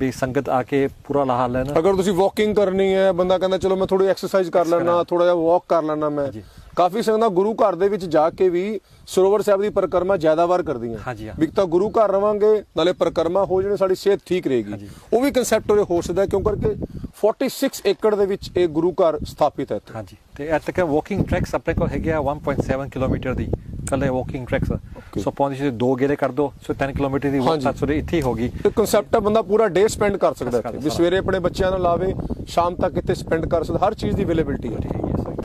ਵੀ ਸੰਗਤ ਆ ਕੇ ਪੂਰਾ ਲਾਹਾ ਲੈਣ। ਅਗਰ ਤੁਸੀਂ ਵਾਕਿੰਗ ਕਰਨੀ ਹੈ ਬੰਦਾ ਕਹਿੰਦਾ ਚਲੋ ਮੈਂ ਥੋੜੀ ਐਕਸਰਸਾਈਜ਼ ਕਰ ਲੈਣਾ ਥੋੜਾ ਜਿਹਾ ਵਾਕ ਕਰ ਲੈਣਾ ਮੈਂ। ਜੀ। ਕਾਫੀ ਸੰਗਤਾਂ ਗੁਰੂ ਘਰ ਦੇ ਵਿੱਚ ਜਾ ਕੇ ਵੀ ਸਰੋਵਰ ਸਾਹਿਬ ਦੀ ਪਰਿਕਰਮਾ ਜ਼ਿਆਦਾ ਵਾਰ ਕਰਦੀਆਂ। ਹਾਂਜੀ, ਹਾਂ। ਵੀ ਤਾਂ ਗੁਰੂ ਘਰ ਰਵਾਂਗੇ ਨਾਲੇ ਪਰਿਕਰਮਾ ਹੋ ਜਾਣੀ ਸਾਡੀ ਸਿਹਤ ਠੀਕ ਰਹੇਗੀ। ਉਹ ਵੀ ਕਨਸੈਪਟ ਉਰੇ ਹੋ ਸਕਦਾ ਹੈ ਕਿਉਂ ਕਰਕੇ 46 ਏਕੜ ਦੇ ਵਿੱਚ ਇਹ ਗੁਰੂ ਘਰ ਸਥਾਪਿਤ ਹੈ ਇੱਥੇ। ਹਾਂਜੀ। ਤੇ ਇਹ ਤੱਕ ਵਾਕਿੰਗ ਟਰੈਕਸ ਆਪਣੇ ਕੋਲ ਹੈਗੇ ਆ 1.7 ਕਿਲੋਮੀਟਰ ਦੀ ਕੱਲੇ ਵਾਕਿੰਗ ਟਰੈਕਸ ਸੋ ਪੌਂਦੀ ਸੀ ਦੋ ਗੇੜੇ ਕਰ ਦੋ ਸੋ 10 ਕਿਲੋਮੀਟਰ ਦੀ ਹਾਂਜੀ। ਵਾਕ ਸੋ ਇੱਥੇ ਹੀ ਹੋਗੀ ਤੇ ਕਨਸੈਪਟ ਹੈ ਬੰਦਾ ਪੂਰਾ ਡੇ ਸਪੈਂਡ ਕਰ ਸਕਦਾ ਇੱਥੇ। ਵੀ। ਸਵੇਰੇ ਆਪਣੇ ਬੱਚਿਆਂ ਨਾਲ ਲਾਵੇ ਸ਼ਾਮ ਤੱਕ ਇੱਥੇ ਸਪੈਂਡ ਕਰ ਸਕਦਾ ਹਰ ਚੀਜ਼ ਦੀ ਅਵੇਲੇਬਿਲਟੀ ਹੈ।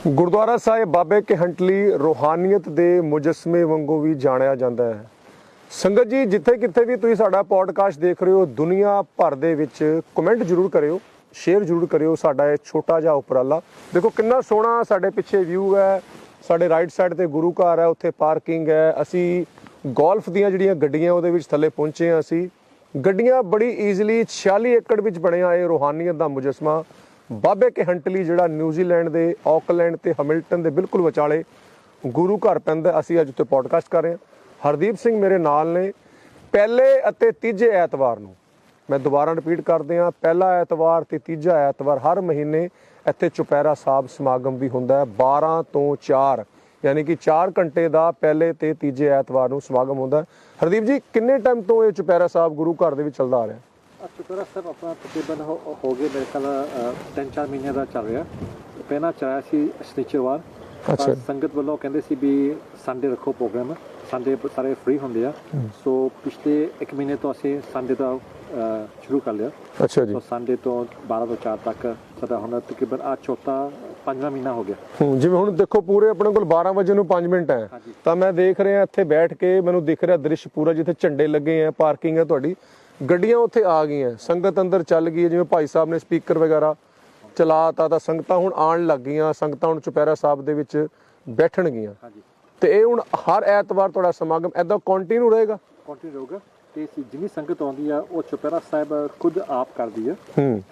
ਗੁਰਦੁਆਰਾ ਸਾਹਿਬ ਬਾਬੇ ਕੇ ਹੰਟਲੀ ਰੋਹਾਨੀਅਤ ਦੇ ਮੁਜਸਮੇ ਵਾਂਗੂ ਵੀ ਜਾਣਿਆ ਜਾਂਦਾ ਹੈ। ਸੰਗਤ ਜੀ, ਜਿੱਥੇ ਕਿੱਥੇ ਵੀ ਤੁਸੀਂ ਸਾਡਾ ਪੋਡਕਾਸਟ ਦੇਖ ਰਹੇ ਹੋ, ਦੁਨੀਆ ਭਰ ਦੇ ਵਿੱਚ ਕਮੈਂਟ ਜ਼ਰੂਰ ਕਰਿਓ ਸ਼ੇਅਰ ਜ਼ਰੂਰ ਕਰਿਓ ਸਾਡਾ ਇਹ ਛੋਟਾ ਜਿਹਾ ਉਪਰਾਲਾ। ਦੇਖੋ, ਕਿੰਨਾ ਸੋਹਣਾ ਸਾਡੇ ਪਿੱਛੇ ਵਿਊ ਹੈ, ਸਾਡੇ ਰਾਈਟ ਸਾਈਡ ਤੇ ਗੁਰੂ ਘਰ ਹੈ, ਉੱਥੇ ਪਾਰਕਿੰਗ ਹੈ। ਅਸੀਂ ਗੋਲਫ ਦੀਆਂ ਜਿਹੜੀਆਂ ਗੱਡੀਆਂ ਉਹਦੇ ਵਿੱਚ ਥੱਲੇ ਪਹੁੰਚੇ ਹਾਂ ਅਸੀਂ। ਗੱਡੀਆਂ ਬੜੀ ਈਜ਼ੀਲੀ 46 ਏਕੜ ਵਿੱਚ ਬਣਿਆ ਇਹ ਰੋਹਾਨੀਅਤ ਦਾ ਮੁਜਸਮਾ। ਬਾਬੇ ਕੇ ਹੰਟਲੀ ਜਿਹੜਾ ਨਿਊਜ਼ੀਲੈਂਡ ਦੇ ਆਕਲੈਂਡ ਤੇ ਹੈਮਿਲਟਨ ਦੇ ਬਿਲਕੁਲ ਵਿਚਾਲੇ ਗੁਰੂ ਘਰ ਪੈਂਦਾ ਅਸੀਂ ਅੱਜ ਉੱਤੇ ਪੋਡਕਾਸਟ ਕਰ ਰਹੇ ਹਾਂ। ਹਰਦੀਪ ਸਿੰਘ ਮੇਰੇ ਨਾਲ ਨੇ। ਪਹਿਲੇ ਅਤੇ ਤੀਜੇ ਐਤਵਾਰ ਨੂੰ ਮੈਂ ਦੁਬਾਰਾ ਰਿਪੀਟ ਕਰਦੇ ਹਾਂ। ਪਹਿਲਾ ਐਤਵਾਰ ਤੇ ਤੀਜਾ ਐਤਵਾਰ ਹਰ ਮਹੀਨੇ ਇੱਥੇ ਚੁਪਹਿਰਾ ਸਾਹਿਬ ਸਮਾਗਮ ਵੀ ਹੁੰਦਾ ਹੈ। 12 ਤੋਂ 4 ਯਾਨੀ ਕਿ 4 ਘੰਟੇ ਦਾ ਪਹਿਲੇ ਤੇ ਤੀਜੇ ਐਤਵਾਰ ਨੂੰ ਸਮਾਗਮ ਹੁੰਦਾ ਹੈ। ਹਰਦੀਪ ਜੀ, ਕਿੰਨੇ ਟਾਈਮ ਤੋਂ ਇਹ ਚੁਪਹਿਰਾ ਸਾਹਿਬ ਗੁਰੂ ਘਰ ਦੇ ਵਿੱਚ ਚੱਲਦਾ ਆ ਰਿਹਾ? ਚੁਪਹਿਰਾ ਸਾਹਿਬ ਆਪਣਾ ਤਕਰੀਬਨ ਹੋ ਗਏ ਮੇਰੇ ਖਿਆਲ ਤਿੰਨ ਚਾਰ ਮਹੀਨੇ ਦਾ ਚੱਲ ਰਿਹਾ। ਪਹਿਲਾਂ ਚਲਾਇਆ ਸੀ ਸ਼ਨੀਚਰਵਾਰ ਅੱਛਾ। ਸੰਗਤ ਵੱਲੋਂ ਕਹਿੰਦੇ ਸੀ ਵੀ ਸੰਡੇ ਰੱਖੋ ਪ੍ਰੋਗਰਾਮ ਸੰਡੇ ਸਾਰੇ ਫ੍ਰੀ ਹੁੰਦੇ ਆ। ਸੋ ਪਿਛਲੇ 1 ਮਹੀਨੇ ਤੋਂ ਅਸੀਂ ਸੰਡੇ ਦਾ ਸ਼ੁਰੂ ਕਰ ਲਿਆ। ਅੱਛਾ ਜੀ। ਸੋ ਸੰਡੇ ਤੋਂ 12 ਤੋਂ 4 ਤੱਕ ਸਾਡਾ ਹੁਣ ਤਕਰੀਬਨ ਆ ਚੌਥਾ ਪੰਜਵਾਂ ਮਹੀਨਾ ਹੋ ਗਿਆ। ਹੂੰ ਜਿਵੇਂ ਹੁਣ ਦੇਖੋ ਪੂਰੇ ਆਪਣੇ ਕੋਲ 12 ਵਜੇ ਨੂੰ 5 ਮਿੰਟ ਹੈ। ਤਾਂ ਮੈਂ ਦੇਖ ਰਿਹਾ ਇੱਥੇ ਬੈਠ ਕੇ ਮੈਨੂੰ ਦਿਖ ਰਿਹਾ ਦ੍ਰਿਸ਼ ਪੂਰਾ ਜਿੱਥੇ ਝੰਡੇ ਲੱਗੇ ਆ ਪਾਰਕਿੰਗ ਹੈ ਤੁਹਾਡੀ। ਗੱਡੀਆਂ ਉੱਥੇ ਆ ਗਈਆਂ। ਸੰਗਤ ਅੰਦਰ ਚੱਲ ਗਈ ਹੈ ਜਿਵੇਂ ਭਾਈ ਸਾਹਿਬ ਨੇ ਸਪੀਕਰ ਵਗੈਰਾ ਚਲਾਤਾ ਤਾਂ ਸੰਗਤਾਂ ਹੁਣ ਆਉਣ ਲੱਗ ਗਈਆਂ ਸੰਗਤਾਂ ਹੁਣ ਚੁਪਹਿਰਾ ਸਾਹਿਬ ਦੇ ਵਿੱਚ ਬੈਠਣਗੀਆਂ। ਹਾਂਜੀ। ਤੇ ਇਹ ਹੁਣ ਹਰ ਐਤਵਾਰ ਤੁਹਾਡਾ ਸਮਾਗਮ ਐਦਾਂ ਕੰਟੀਨਿਊ ਰਹੇਗਾ? ਕੰਟੀਨਿਊ ਰਹੂਗਾ। ਤੇ ਜਿੰਨੀ ਸੰਗਤ ਆਉਂਦੀ ਆ ਉਹ ਚੁਪਹਿਰਾ ਸਾਹਿਬ ਖੁਦ ਆਪ ਕਰਦੀ ਆ।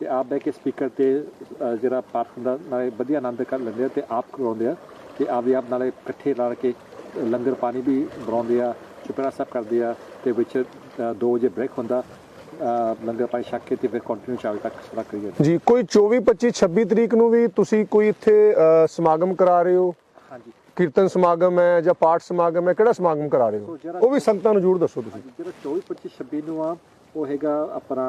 ਤੇ ਆਪ ਬਹਿ ਕੇ ਸਪੀਕਰ ਤੇ ਜਿਹੜਾ ਪਾਠ ਹੁੰਦਾ ਨਾਲੇ ਵਧੀਆ ਆਨੰਦ ਕਰ ਲੈਂਦੇ ਆ ਤੇ ਆਪ ਕਰਵਾਉਂਦੇ ਆ। ਤੇ ਆਪ ਵੀ ਆਪ ਨਾਲੇ ਇਕੱਠੇ ਰਲ ਕੇ ਲੰਗਰ ਪਾਣੀ ਵੀ ਬਣਾਉਂਦੇ ਆ ਚੁਪਹਿਰਾ ਸਾਹਿਬ ਕਰਦੇ ਆ ਤੇ ਵਿੱਚ 2 ਵਜੇ ਬ੍ਰੇਕ ਹੁੰਦਾ ਲੰਗਰ ਪਾਣੀ ਛਕ ਕੇ ਤੇ ਫਿਰ ਕੰਟੀਨਿਊ ਚਾਲ ਤੱਕ ਸਾਰਾ ਕਰੀਏ ਜੀ ਕੋਈ 24 25 26 ਤਰੀਕ ਨੂੰ ਵੀ ਤੁਸੀਂ ਕੋਈ ਇੱਥੇ ਸਮਾਗਮ ਕਰਾ ਰਹੇ ਹੋ? ਹਾਂਜੀ। ਕੀਰਤਨ ਸਮਾਗਮ ਹੈ ਜਾਂ ਪਾਠ ਸਮਾਗਮ ਹੈ ਕਿਹੜਾ ਸਮਾਗਮ ਕਰਾ ਰਹੇ ਹੋ? ਉਹ ਵੀ ਸੰਗਤਾਂ ਨੂੰ ਜ਼ਰੂਰ ਦੱਸੋ ਤੁਸੀਂ। ਜਿਹੜਾ 24 25 26 ਨੂੰ ਆ ਉਹ ਹੈਗਾ ਆਪਣਾ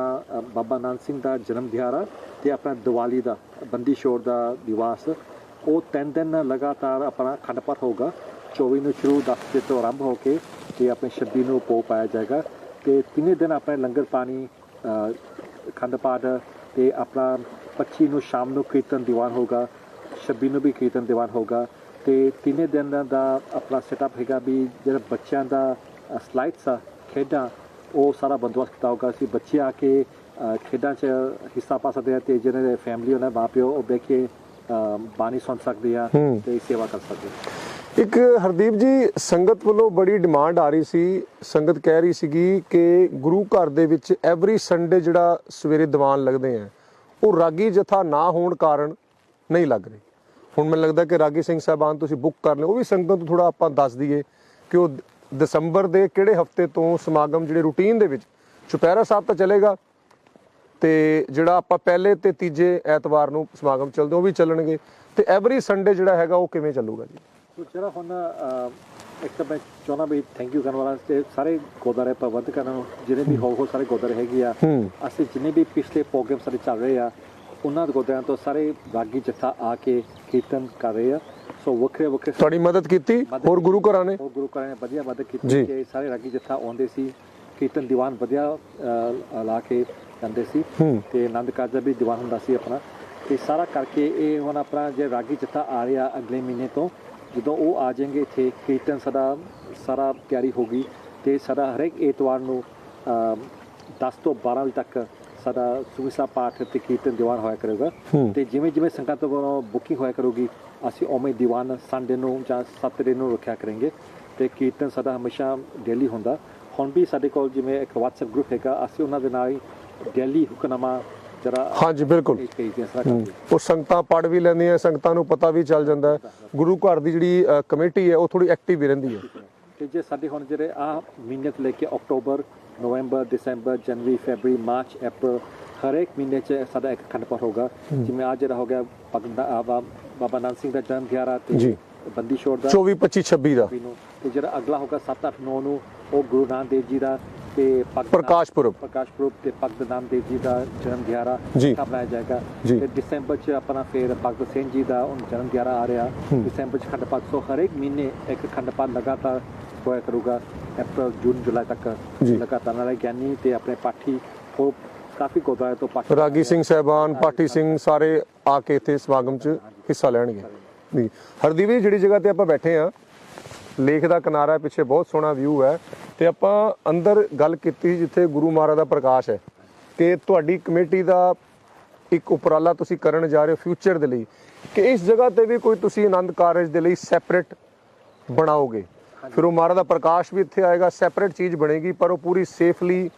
ਬਾਬਾ ਨਾਨਕ ਸਿੰਘ ਦਾ ਜਨਮ ਦਿਹਾੜਾ ਤੇ ਆਪਣਾ ਦੀਵਾਲੀ ਦਾ ਬੰਦੀ ਛੋੜ ਦਾ ਦਿਵਸ ਉਹ ਤਿੰਨ ਦਿਨ ਲਗਾਤਾਰ ਆਪਣਾ ਅਖੰਡ ਪਾਠ ਹੋਗਾ 24 ਨੂੰ ਸ਼ੁਰੂ 10 ਵਜੇ ਤੋਂ ਆਰੰਭ ਹੋ ਕੇ ਤੇ ਆਪਣੇ 26 ਨੂੰ ਪੋ ਪਾਇਆ ਜਾਏਗਾ। ਤੇ ਤਿੰਨੇ ਦਿਨ ਆਪਣੇ ਲੰਗਰ ਪਾਣੀ ਅ, ਅਖੰਡ ਪਾਠ ਤੇ ਆਪਣਾ 25 ਨੂੰ ਸ਼ਾਮ ਨੂੰ ਕੀਰਤਨ ਦੀਵਾਨ ਹੋਗਾ 26 ਨੂੰ ਵੀ ਕੀਰਤਨ ਦੀਵਾਨ ਹੋਗਾ ਤੇ ਤਿੰਨੇ ਦਿਨ ਦਾ ਆਪਣਾ ਸੈਟਅਪ ਹੈਗਾ ਵੀ ਜਿਹੜਾ ਬੱਚਿਆਂ ਦਾ ਸਲਾਈਡਸ ਆ ਖੇਡਾਂ ਉਹ ਸਾਰਾ ਬੰਦੋਬਸਤ ਕੀਤਾ ਹੋਗਾ ਸੀ ਬੱਚੇ ਆ ਕੇ ਖੇਡਾਂ 'ਚ ਹਿੱਸਾ ਪਾ ਸਕਦੇ ਆ ਤੇ ਜਿਹਨਾਂ ਦੇ ਫੈਮਿਲੀ ਉਹਨਾਂ ਮਾਂ ਪਿਓ ਉਹ ਬਹਿ ਕੇ ਬਾਣੀ ਸੁਣ ਸਕਦੇ ਆ। ਤੇ ਸੇਵਾ ਕਰ ਸਕਦੇ ਆ ਇੱਕ ਹਰਦੀਪ ਜੀ, ਸੰਗਤ ਵੱਲੋਂ ਬੜੀ ਡਿਮਾਂਡ ਆ ਰਹੀ ਸੀ, ਸੰਗਤ ਕਹਿ ਰਹੀ ਸੀਗੀ ਕਿ ਗੁਰੂ ਘਰ ਦੇ ਵਿੱਚ ਐਵਰੀ ਸੰਡੇ ਜਿਹੜਾ ਸਵੇਰੇ ਦੀਵਾਨ ਲੱਗਦੇ ਆ, ਉਹ ਰਾਗੀ ਜਥਾ ਨਾ ਹੋਣ ਕਾਰਨ ਨਹੀਂ ਲੱਗ ਰਹੀ। ਹੁਣ ਮੈਨੂੰ ਲੱਗਦਾ ਕਿ ਰਾਗੀ ਸਿੰਘ ਸਾਹਿਬਾਨ ਤੁਸੀਂ ਬੁੱਕ ਕਰ ਲਿਓ, ਉਹ ਵੀ ਸੰਗਤ ਨੂੰ ਥੋੜਾ ਆਪਾਂ ਦੱਸ ਦਈਏ ਕਿ ਉਹ ਦਸੰਬਰ ਦੇ ਕਿਹੜੇ ਹਫ਼ਤੇ ਤੋਂ ਸਮਾਗਮ ਜਿਹੜੇ ਰੂਟੀਨ ਦੇ ਵਿੱਚ, ਚੁਪਹਿਰਾ ਸਾਹਿਬ ਤਾਂ ਚੱਲੇਗਾ ਤੇ ਜਿਹੜਾ ਆਪਾਂ ਪਹਿਲੇ ਤੇ ਤੀਜੇ ਐਤਵਾਰ ਨੂੰ ਸਮਾਗਮ ਚੱਲਦੇ, ਉਹ ਵੀ ਚੱਲਣਗੇ ਤੇ ਐਵਰੀ ਸੰਡੇ ਜਿਹੜਾ ਹੈਗਾ ਉਹ ਕਿਵੇਂ ਚੱਲੂਗਾ ਜੀ? ਜਿਹੜਾ ਹੁਣ ਇੱਕ ਤਾਂ ਮੈਂ ਚਾਹੁੰਦਾ ਵੀ ਥੈਂਕ ਯੂ ਕਰਨ ਵਾਲਾ ਤੇ ਸਾਰੇ ਗੁਰਦੁਆਰੇ ਪ੍ਰਬੰਧਕਾਂ ਨੂੰ ਜਿਹੜੇ ਵੀ ਹੋ ਹੋ ਸਾਰੇ ਗੁਰਦੁਆਰੇ ਹੈਗੇ ਆ। ਅਸੀਂ ਜਿੰਨੇ ਵੀ ਪਿਛਲੇ ਪ੍ਰੋਗਰਾਮ ਸਾਰੇ ਚੱਲ ਰਹੇ ਆ ਉਹਨਾਂ ਦੇ ਤੋਂ ਸਾਰੇ ਰਾਗੀ ਜੱਥਾ ਆ ਕੇ ਕੀਰਤਨ ਕਰ ਰਹੇ ਆ ਸੋ ਵੱਖਰੇ ਵੱਖਰੇ ਤੁਹਾਡੀ ਮਦਦ ਕੀਤੀ ਹੋਰ ਗੁਰੂ ਘਰਾਂ ਨੇ ਉਹ ਗੁਰੂ ਘਰਾਂ ਨੇ ਵਧੀਆ ਮਦਦ। ਕੀਤੀ ਕਿ ਸਾਰੇ ਰਾਗੀ ਜੱਥਾ ਆਉਂਦੇ ਸੀ ਕੀਰਤਨ ਦੀਵਾਨ ਵਧੀਆ ਲਾ ਕੇ ਜਾਂਦੇ ਸੀ। ਤੇ ਆਨੰਦ ਕਾਰਜ ਵੀ ਦੀਵਾਨ ਹੁੰਦਾ ਸੀ ਆਪਣਾ ਤੇ ਸਾਰਾ ਕਰਕੇ ਇਹ ਹੁਣ ਆਪਣਾ ਜੇ ਰਾਗੀ ਜੱਥਾ ਆ ਰਿਹਾ ਅਗਲੇ ਮਹੀਨੇ ਤੋਂ ਜਦੋਂ ਉਹ ਆ ਜਾਣਗੇ ਇੱਥੇ ਕੀਰਤਨ ਸਾਡਾ ਸਾਰਾ ਤਿਆਰੀ ਹੋਗੀ ਤੇ ਸਾਡਾ ਹਰੇਕ ਐਤਵਾਰ ਨੂੰ ਅਹ, 10 ਤੋਂ 12 ਵਜੇ ਤੱਕ ਸਾਡਾ ਸੁਖਸਾ ਪਾਠ ਤੇ ਕੀਰਤਨ ਦੀਵਾਨ ਹੋਇਆ ਕਰੇਗਾ। ਤੇ ਜਿਵੇਂ ਜਿਵੇਂ ਸੰਗਤ ਵੱਲੋਂ ਬੁਕਿੰਗ ਹੋਇਆ ਕਰੂਗੀ ਅਸੀਂ ਉਵੇਂ ਦੀਵਾਨ ਸੰਡੇ ਨੂੰ ਜਾਂ ਸੈਟਰਡੇ ਨੂੰ ਰੱਖਿਆ ਕਰਾਂਗੇ ਤੇ ਕੀਰਤਨ ਸਾਡਾ ਹਮੇਸ਼ਾ ਡੇਲੀ ਹੁੰਦਾ। ਹੁਣ ਵੀ ਸਾਡੇ ਕੋਲ ਜਿਵੇਂ ਇੱਕ WhatsApp ਗਰੁੱਪ ਹੈਗਾ ਅਸੀਂ ਉਹਨਾਂ ਦੇ ਨਾਲ ਹੀ ਡੇਲੀ ਹੁਕਮਨਾਮਾ ਜਰਾ ਹਾਂਜੀ ਬਿਲਕੁਲ। ਉਹ ਸੰਗਤਾਂ ਪੜ ਵੀ ਲੈਂਦੀਆਂ ਸੰਗਤਾਂ ਨੂੰ ਪਤਾ ਵੀ ਚੱਲ ਜਾਂਦਾ ਗੁਰੂ ਘਰ ਦੀ ਜਿਹੜੀ ਕਮੇਟੀ ਹੈ ਉਹ ਥੋੜੀ ਐਕਟਿਵ ਵੀ ਰਹਿੰਦੀ ਹੈ। ਤੇ ਜੇ ਸਾਡੇ ਹੁਣ ਜਿਹੜੇ ਆ ਮਹੀਨੇ ਤੋਂ ਲੈ ਕੇ ਅਕਤੂਬਰ ਨਵੰਬਰ ਦਸੰਬਰ ਜਨਵਰੀ ਫੈਬਰੀ ਮਾਰਚ ਅਪ੍ਰੈਲ ਹਰ ਇੱਕ ਮਹੀਨੇ 'ਚ ਸਾਡਾ ਇੱਕ ਖੰਡ ਪਾਠ ਹੋਗਾ ਜਿਵੇਂ ਅੱਜ ਜਿਹੜਾ ਹੋ ਗਿਆ ਬਾਬਾ ਨਾਨਕ ਸਿੰਘ ਦਾ ਜਨਮ ਦਿਹਾੜਾ ਜੀ। ਤੇ ਬੰਦੀ ਛੋੜ ਦਾ। 24 25 26 ਦਾ। ਤੇ ਜਿਹੜਾ ਅਗਲਾ ਹੋਗਾ 7 8 9 ਨੂੰ ਉਹ ਗੁਰੂ ਨਾਨਕ ਦੇਵ ਜੀ ਦਾ ਤੇ ਪ੍ਰਕਾਸ਼ ਪੁਰਬ। ਪ੍ਰਕਾਸ਼ ਪੁਰਬ ਤੇ ਭਗਤ ਨਾਮ ਦੇਵ ਜੀ ਦਾ ਜਨਮ ਦਿਹਾੜਾ ਮਨਾਇਆ ਜਾਏਗਾ। ਤੇ ਦਸੰਬਰ ਚ ਆਪਣਾ ਫਿਰ ਭਗਤ ਸਿੰਘ ਜੀ ਦਾ ਉਹ ਜਨਮ ਦਿਹਾੜਾ ਆ ਰਿਹਾ। ਦਸੰਬਰ ਚ ਖੰਡ ਪਾਠ ਸੋ ਹਰੇਕ ਮਹੀਨੇ ਇੱਕ ਖੰਡ ਪਾਠ ਲਗਾਤਾਰ ਹੋਇਆ ਕਰੂਗਾ। ਅਪ੍ਰੈਲ ਜੂਨ ਜੁਲਾਈ ਤੱਕ। ਲਗਾਤਾਰ ਨਾਲੇ ਗਿਆਨੀ ਤੇ ਆਪਣੇ ਪਾਠੀ ਹੋਰ ਕਾਫੀ ਗੁਰਦੁਆਰੇ ਤੋਂ ਪਾਠੀ ਰਾਗੀ ਸਿੰਘ ਸਾਹਿਬਾਨ ਪਾਠੀ ਸਿੰਘ ਸਾਰੇ ਆ ਕੇ ਇੱਥੇ ਸਮਾਗਮ 'ਚ ਹਿੱਸਾ ਲੈਣਗੇ। ਜੀ। ਹਰਦੀਪ ਜੀ ਜਿਹੜੀ ਜਗ੍ਹਾ ਤੇ ਆਪਾਂ ਬੈਠੇ ਆ ਲੇਖ ਦਾ ਕਿਨਾਰਾ ਹੈ, ਪਿੱਛੇ ਬਹੁਤ ਸੋਹਣਾ ਵਿਊ ਹੈ। ਤੇ ਆਪਾਂ ਅੰਦਰ ਗੱਲ ਕੀਤੀ ਜਿੱਥੇ ਗੁਰੂ ਮਹਾਰਾਜ ਦਾ ਪ੍ਰਕਾਸ਼ ਹੈ ਕਿ ਤੁਹਾਡੀ ਕਮੇਟੀ ਦਾ ਇੱਕ ਉਪਰਾਲਾ ਤੁਸੀਂ ਕਰਨ ਜਾ ਰਹੇ ਹੋ ਫਿਊਚਰ ਦੇ ਲਈ, ਕਿ ਇਸ ਜਗ੍ਹਾ ਤੇ ਵੀ ਕੋਈ ਤੁਸੀਂ ਆਨੰਦ ਕਾਰਜ ਦੇ ਲਈ ਸੈਪਰੇਟ ਬਣਾਓਗੇ। ਫਿਰ ਉਹ ਮਹਾਰਾਜ ਦਾ ਪ੍ਰਕਾਸ਼ ਵੀ ਇੱਥੇ ਆਏਗਾ ਸੈਪਰੇਟ ਚੀਜ਼ ਬਣੇਗੀ, ਪਰ ਉਹ ਪੂਰੀ ਸੇਫਲੀ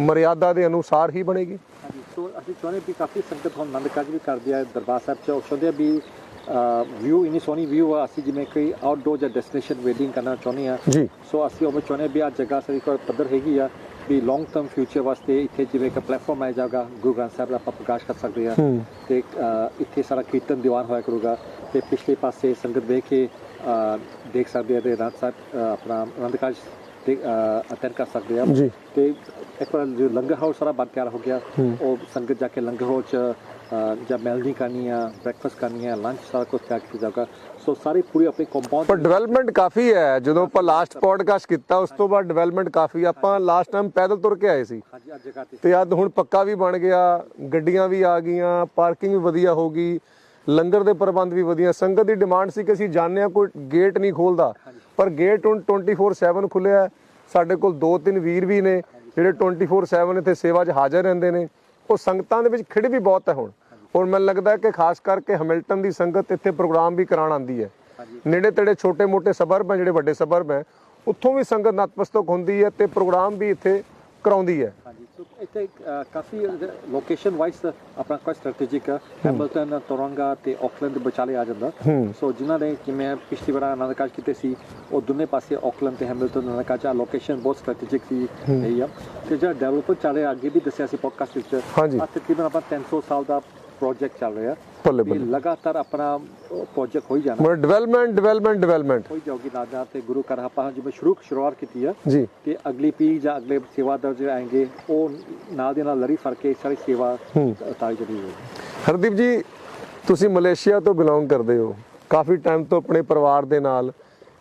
ਮਰਿਆਦਾ ਦੇ ਅਨੁਸਾਰ ਹੀ ਬਣੇਗੀ। ਹਾਂਜੀ, ਸੋ ਅਸੀਂ ਚਾਹੁੰਦੇ ਵੀ ਕਾਫੀ ਸੰਗਤ ਹੁਣ ਆਨੰਦ ਕਾਰਜ ਵੀ ਕਰਦੇ ਆ, ਦਰਬਾਰ ਸਾਹਿਬ ਚ ਉਹ ਚਾਹੁੰਦੇ ਵੀ ਵਿਊ ਇਨੀ ਸੋਹਣੀ ਵਿਊ ਆ ਅਸੀਂ ਜਿਵੇਂ ਕੋਈ ਆਊਟਡੋਰ ਜਾਂ ਡੈਸਟੀਨੇਸ਼ਨ ਵੇਡਿੰਗ ਕਰਨਾ ਚਾਹੁੰਦੇ ਆ ਜੀ। ਸੋ ਅਸੀਂ ਉਹ ਚਾਹੁੰਦੇ ਵੀ ਆ ਜਗ੍ਹਾ ਸਾਡੀ ਕੋਲ ਪੱਧਰ ਹੈਗੀ ਆ ਵੀ ਲੌਂਗ ਟਰਮ ਫਿਊਚਰ ਵਾਸਤੇ ਇੱਥੇ ਜਿਵੇਂ ਇੱਕ ਪਲੇਟਫਾਰਮ ਆਇਆ ਜਾਊਗਾ ਗੁਰੂ ਗ੍ਰੰਥ ਸਾਹਿਬ ਦਾ ਆਪਾਂ ਪ੍ਰਕਾਸ਼ ਕਰ ਸਕਦੇ ਆ ਤੇ ਇੱਥੇ ਸਾਰਾ ਕੀਰਤਨ ਦੀਵਾਨ ਹੋਇਆ ਕਰੂਗਾ ਤੇ ਪਿਛਲੇ ਪਾਸੇ ਸੰਗਤ ਵੇਖ ਕੇ ਦੇਖ ਸਕਦੇ ਆ ਤੇ ਰਾਤ ਸਾਹਿਬ ਆਪਣਾ ਆਨੰਦ ਕਾਰਜ ਤੇ ਅਟੈਂਡ ਕਰ ਸਕਦੇ ਆ। ਤੇ ਇੱਕ ਵਾਰ ਜੋ ਲੰਗਰ ਹਾਊਸ ਸਾਰਾ ਬੰਦ ਤਿਆਰ ਹੋ ਗਿਆ ਉਹ ਸੰਗਤ ਜਾ ਕੇ ਲੰਗਰ ਹਾਊਸ ਜਾਂ ਮੈਲਨੀ ਕਰਨੀ ਆ ਬ੍ਰੈਕਫਾਸਟ ਕਰਨੀ ਆ ਲੰਚ ਸਾਰਾ ਕੁਝ ਤਿਆਰ ਕੀਤਾ ਜਾਊਗਾ ਸੋ ਸਾਰੀ ਪੂਰੀ ਆਪਣੀ ਕੰਪਾਊਂਡ ਪਰ ਡਿਵੈਲਪਮੈਂਟ ਕਾਫੀ ਹੈ। ਜਦੋਂ ਆਪਾਂ ਲਾਸਟ ਪੋਡਕਾਸਟ ਕੀਤਾ ਉਸ ਤੋਂ ਬਾਅਦ ਡਿਵੈਲਪਮੈਂਟ ਕਾਫੀ ਆਪਾਂ ਲਾਸਟ ਟਾਈਮ ਪੈਦਲ ਤੁਰ ਕੇ ਆਏ ਸੀ। ਹਾਂਜੀ ਅੱਜ ਜਗ੍ਹਾ ਤੇ। ਅੱਜ ਹੁਣ ਪੱਕਾ ਵੀ ਬਣ ਗਿਆ ਗੱਡੀਆਂ ਵੀ ਆ ਗਈਆਂ ਪਾਰਕਿੰਗ ਵੀ ਵਧੀਆ ਹੋ ਗਈ ਲੰਗਰ ਦੇ ਪ੍ਰਬੰਧ ਵੀ ਵਧੀਆ। ਸੰਗਤ ਦੀ ਡਿਮਾਂਡ ਸੀ ਕਿ ਅਸੀਂ ਜਾਣਦੇ ਹਾਂ ਕੋਈ ਗੇਟ ਨਹੀਂ ਖੋਲਦਾ। ਪਰ ਗੇਟ ਹੁਣ 24/7 ਖੁੱਲਿਆ। ਸਾਡੇ ਕੋਲ ਦੋ ਤਿੰਨ ਵੀਰ ਵੀ ਨੇ ਜਿਹੜੇ 24/7 ਇੱਥੇ ਸੇਵਾ 'ਚ ਹਾਜ਼ਰ ਰਹਿੰਦੇ ਨੇ। ਉਹ ਸੰਗਤਾਂ ਦੇ ਵਿੱਚ ਖਿੜ ਵੀ ਬਹੁਤ ਹੈ ਹੁਣ। ਹੁਣ ਮੈਨੂੰ ਲੱਗਦਾ ਹੈ ਕਿ ਖਾਸ ਕਰਕੇ ਹੈਮਿਲਟਨ ਦੀ ਸੰਗਤ ਇੱਥੇ ਪ੍ਰੋਗਰਾਮ ਵੀ ਕਰਾਉਣ ਆਉਂਦੀ ਹੈ। ਨੇੜੇ ਤੇੜੇ ਛੋਟੇ-ਮੋਟੇ ਸਬਰਬ ਹੈ ਜਿਹੜੇ ਵੱਡੇ ਸਬਰਬ ਹੈ ਉੱਥੋਂ ਵੀ ਸੰਗਤ ਨਤਮਸਤਕ ਹੁੰਦੀ ਹੈ ਤੇ ਪ੍ਰੋਗਰਾਮ ਵੀ ਇੱਥੇ ਕਰਾਉਂਦੀ ਹੈ। ਹਾਂਜੀ ਸੋ ਇੱਥੇ ਅ, ਕਾਫੀ ਲੋਕੇਸ਼ਨ ਵਾਈਜ਼ ਆਪਣਾ ਕੋਈ ਸਟ੍ਰੈਟੇਜਿਕ ਹੈਮਿਲਟਨ ਟੋਰਾਂਗਾ ਤੇ ਆਕਲੈਂਡ ਦੇ ਵਿਚਾਲੇ ਆ ਜਾਂਦਾ। ਸੋ ਜਿਨ੍ਹਾਂ ਨੇ ਜਿਵੇਂ ਪਿਛਲੀ ਵਾਰ ਆਨੰਦ ਕਾਰਜ ਕੀਤੇ ਸੀ ਉਹ ਦੋਨੇ ਪਾਸੇ ਆਕਲੈਂਡ ਤੇ ਹੈਮਿਲਟਨ ਲੋਕੇਸ਼ਨ ਬਹੁਤ ਸਟ੍ਰੈਟੇਜਿਕ ਸੀ ਰਹੀ ਆ। ਤੇ ਜਿਹੜਾ ਡਿਵੈਲਪਰ ਚੱਲੇ ਅੱਗੇ ਵੀ ਦੱਸਿਆ ਸੀ ਪੋਡਕਾਸਟ ਵਿੱਚ ਹਾਂਜੀ। ਆਹ ਤਕਰੀਬਨ ਆਪਾਂ 300 ਸਾਲ ਦਾ ਪ੍ਰੋਜੈਕਟ ਚੱਲ ਰਿਹਾ ਬੱਲੇ ਲਗਾਤਾਰ ਆਪਣਾ ਪ੍ਰੋਜੈਕਟ ਹੋਈ ਜਾਣਾ। ਮਤਲਬ ਡਿਵੈਲਪਮੈਂਟ ਡਿਵੈਲਪਮੈਂਟ ਡਿਵੈਲਪਮੈਂਟ ਹੋਈ ਜਾਊਗੀ ਨਾਲ ਤੇ ਗੁਰੂ ਘਰ। ਆਪਾਂ ਜਿਵੇਂ ਸ਼ੁਰੂ ਸ਼ੁਰੂਆਤ ਕੀਤੀ ਆ ਜੀ। ਤੇ ਅਗਲੀ ਪੀੜ੍ਹੀ ਜਾਂ ਅਗਲੇ ਸੇਵਾਦਾਰ ਜਿਹੜੇ ਆएंगे ਉਹ ਨਾਲ ਦੇ ਨਾਲ ਲੜੀ ਫੜ ਕੇ ਸਾਰੀ ਸੇਵਾ ਜਿਹੜੀ ਹੋਈ ਹਰਦੀਪ ਜੀ ਤੁਸੀਂ ਮਲੇਸ਼ੀਆ ਤੋਂ ਬਿਲੋਂਗ ਕਰਦੇ ਹੋ। ਕਾਫੀ ਟਾਈਮ ਤੋਂ ਆਪਣੇ ਪਰਿਵਾਰ ਦੇ ਨਾਲ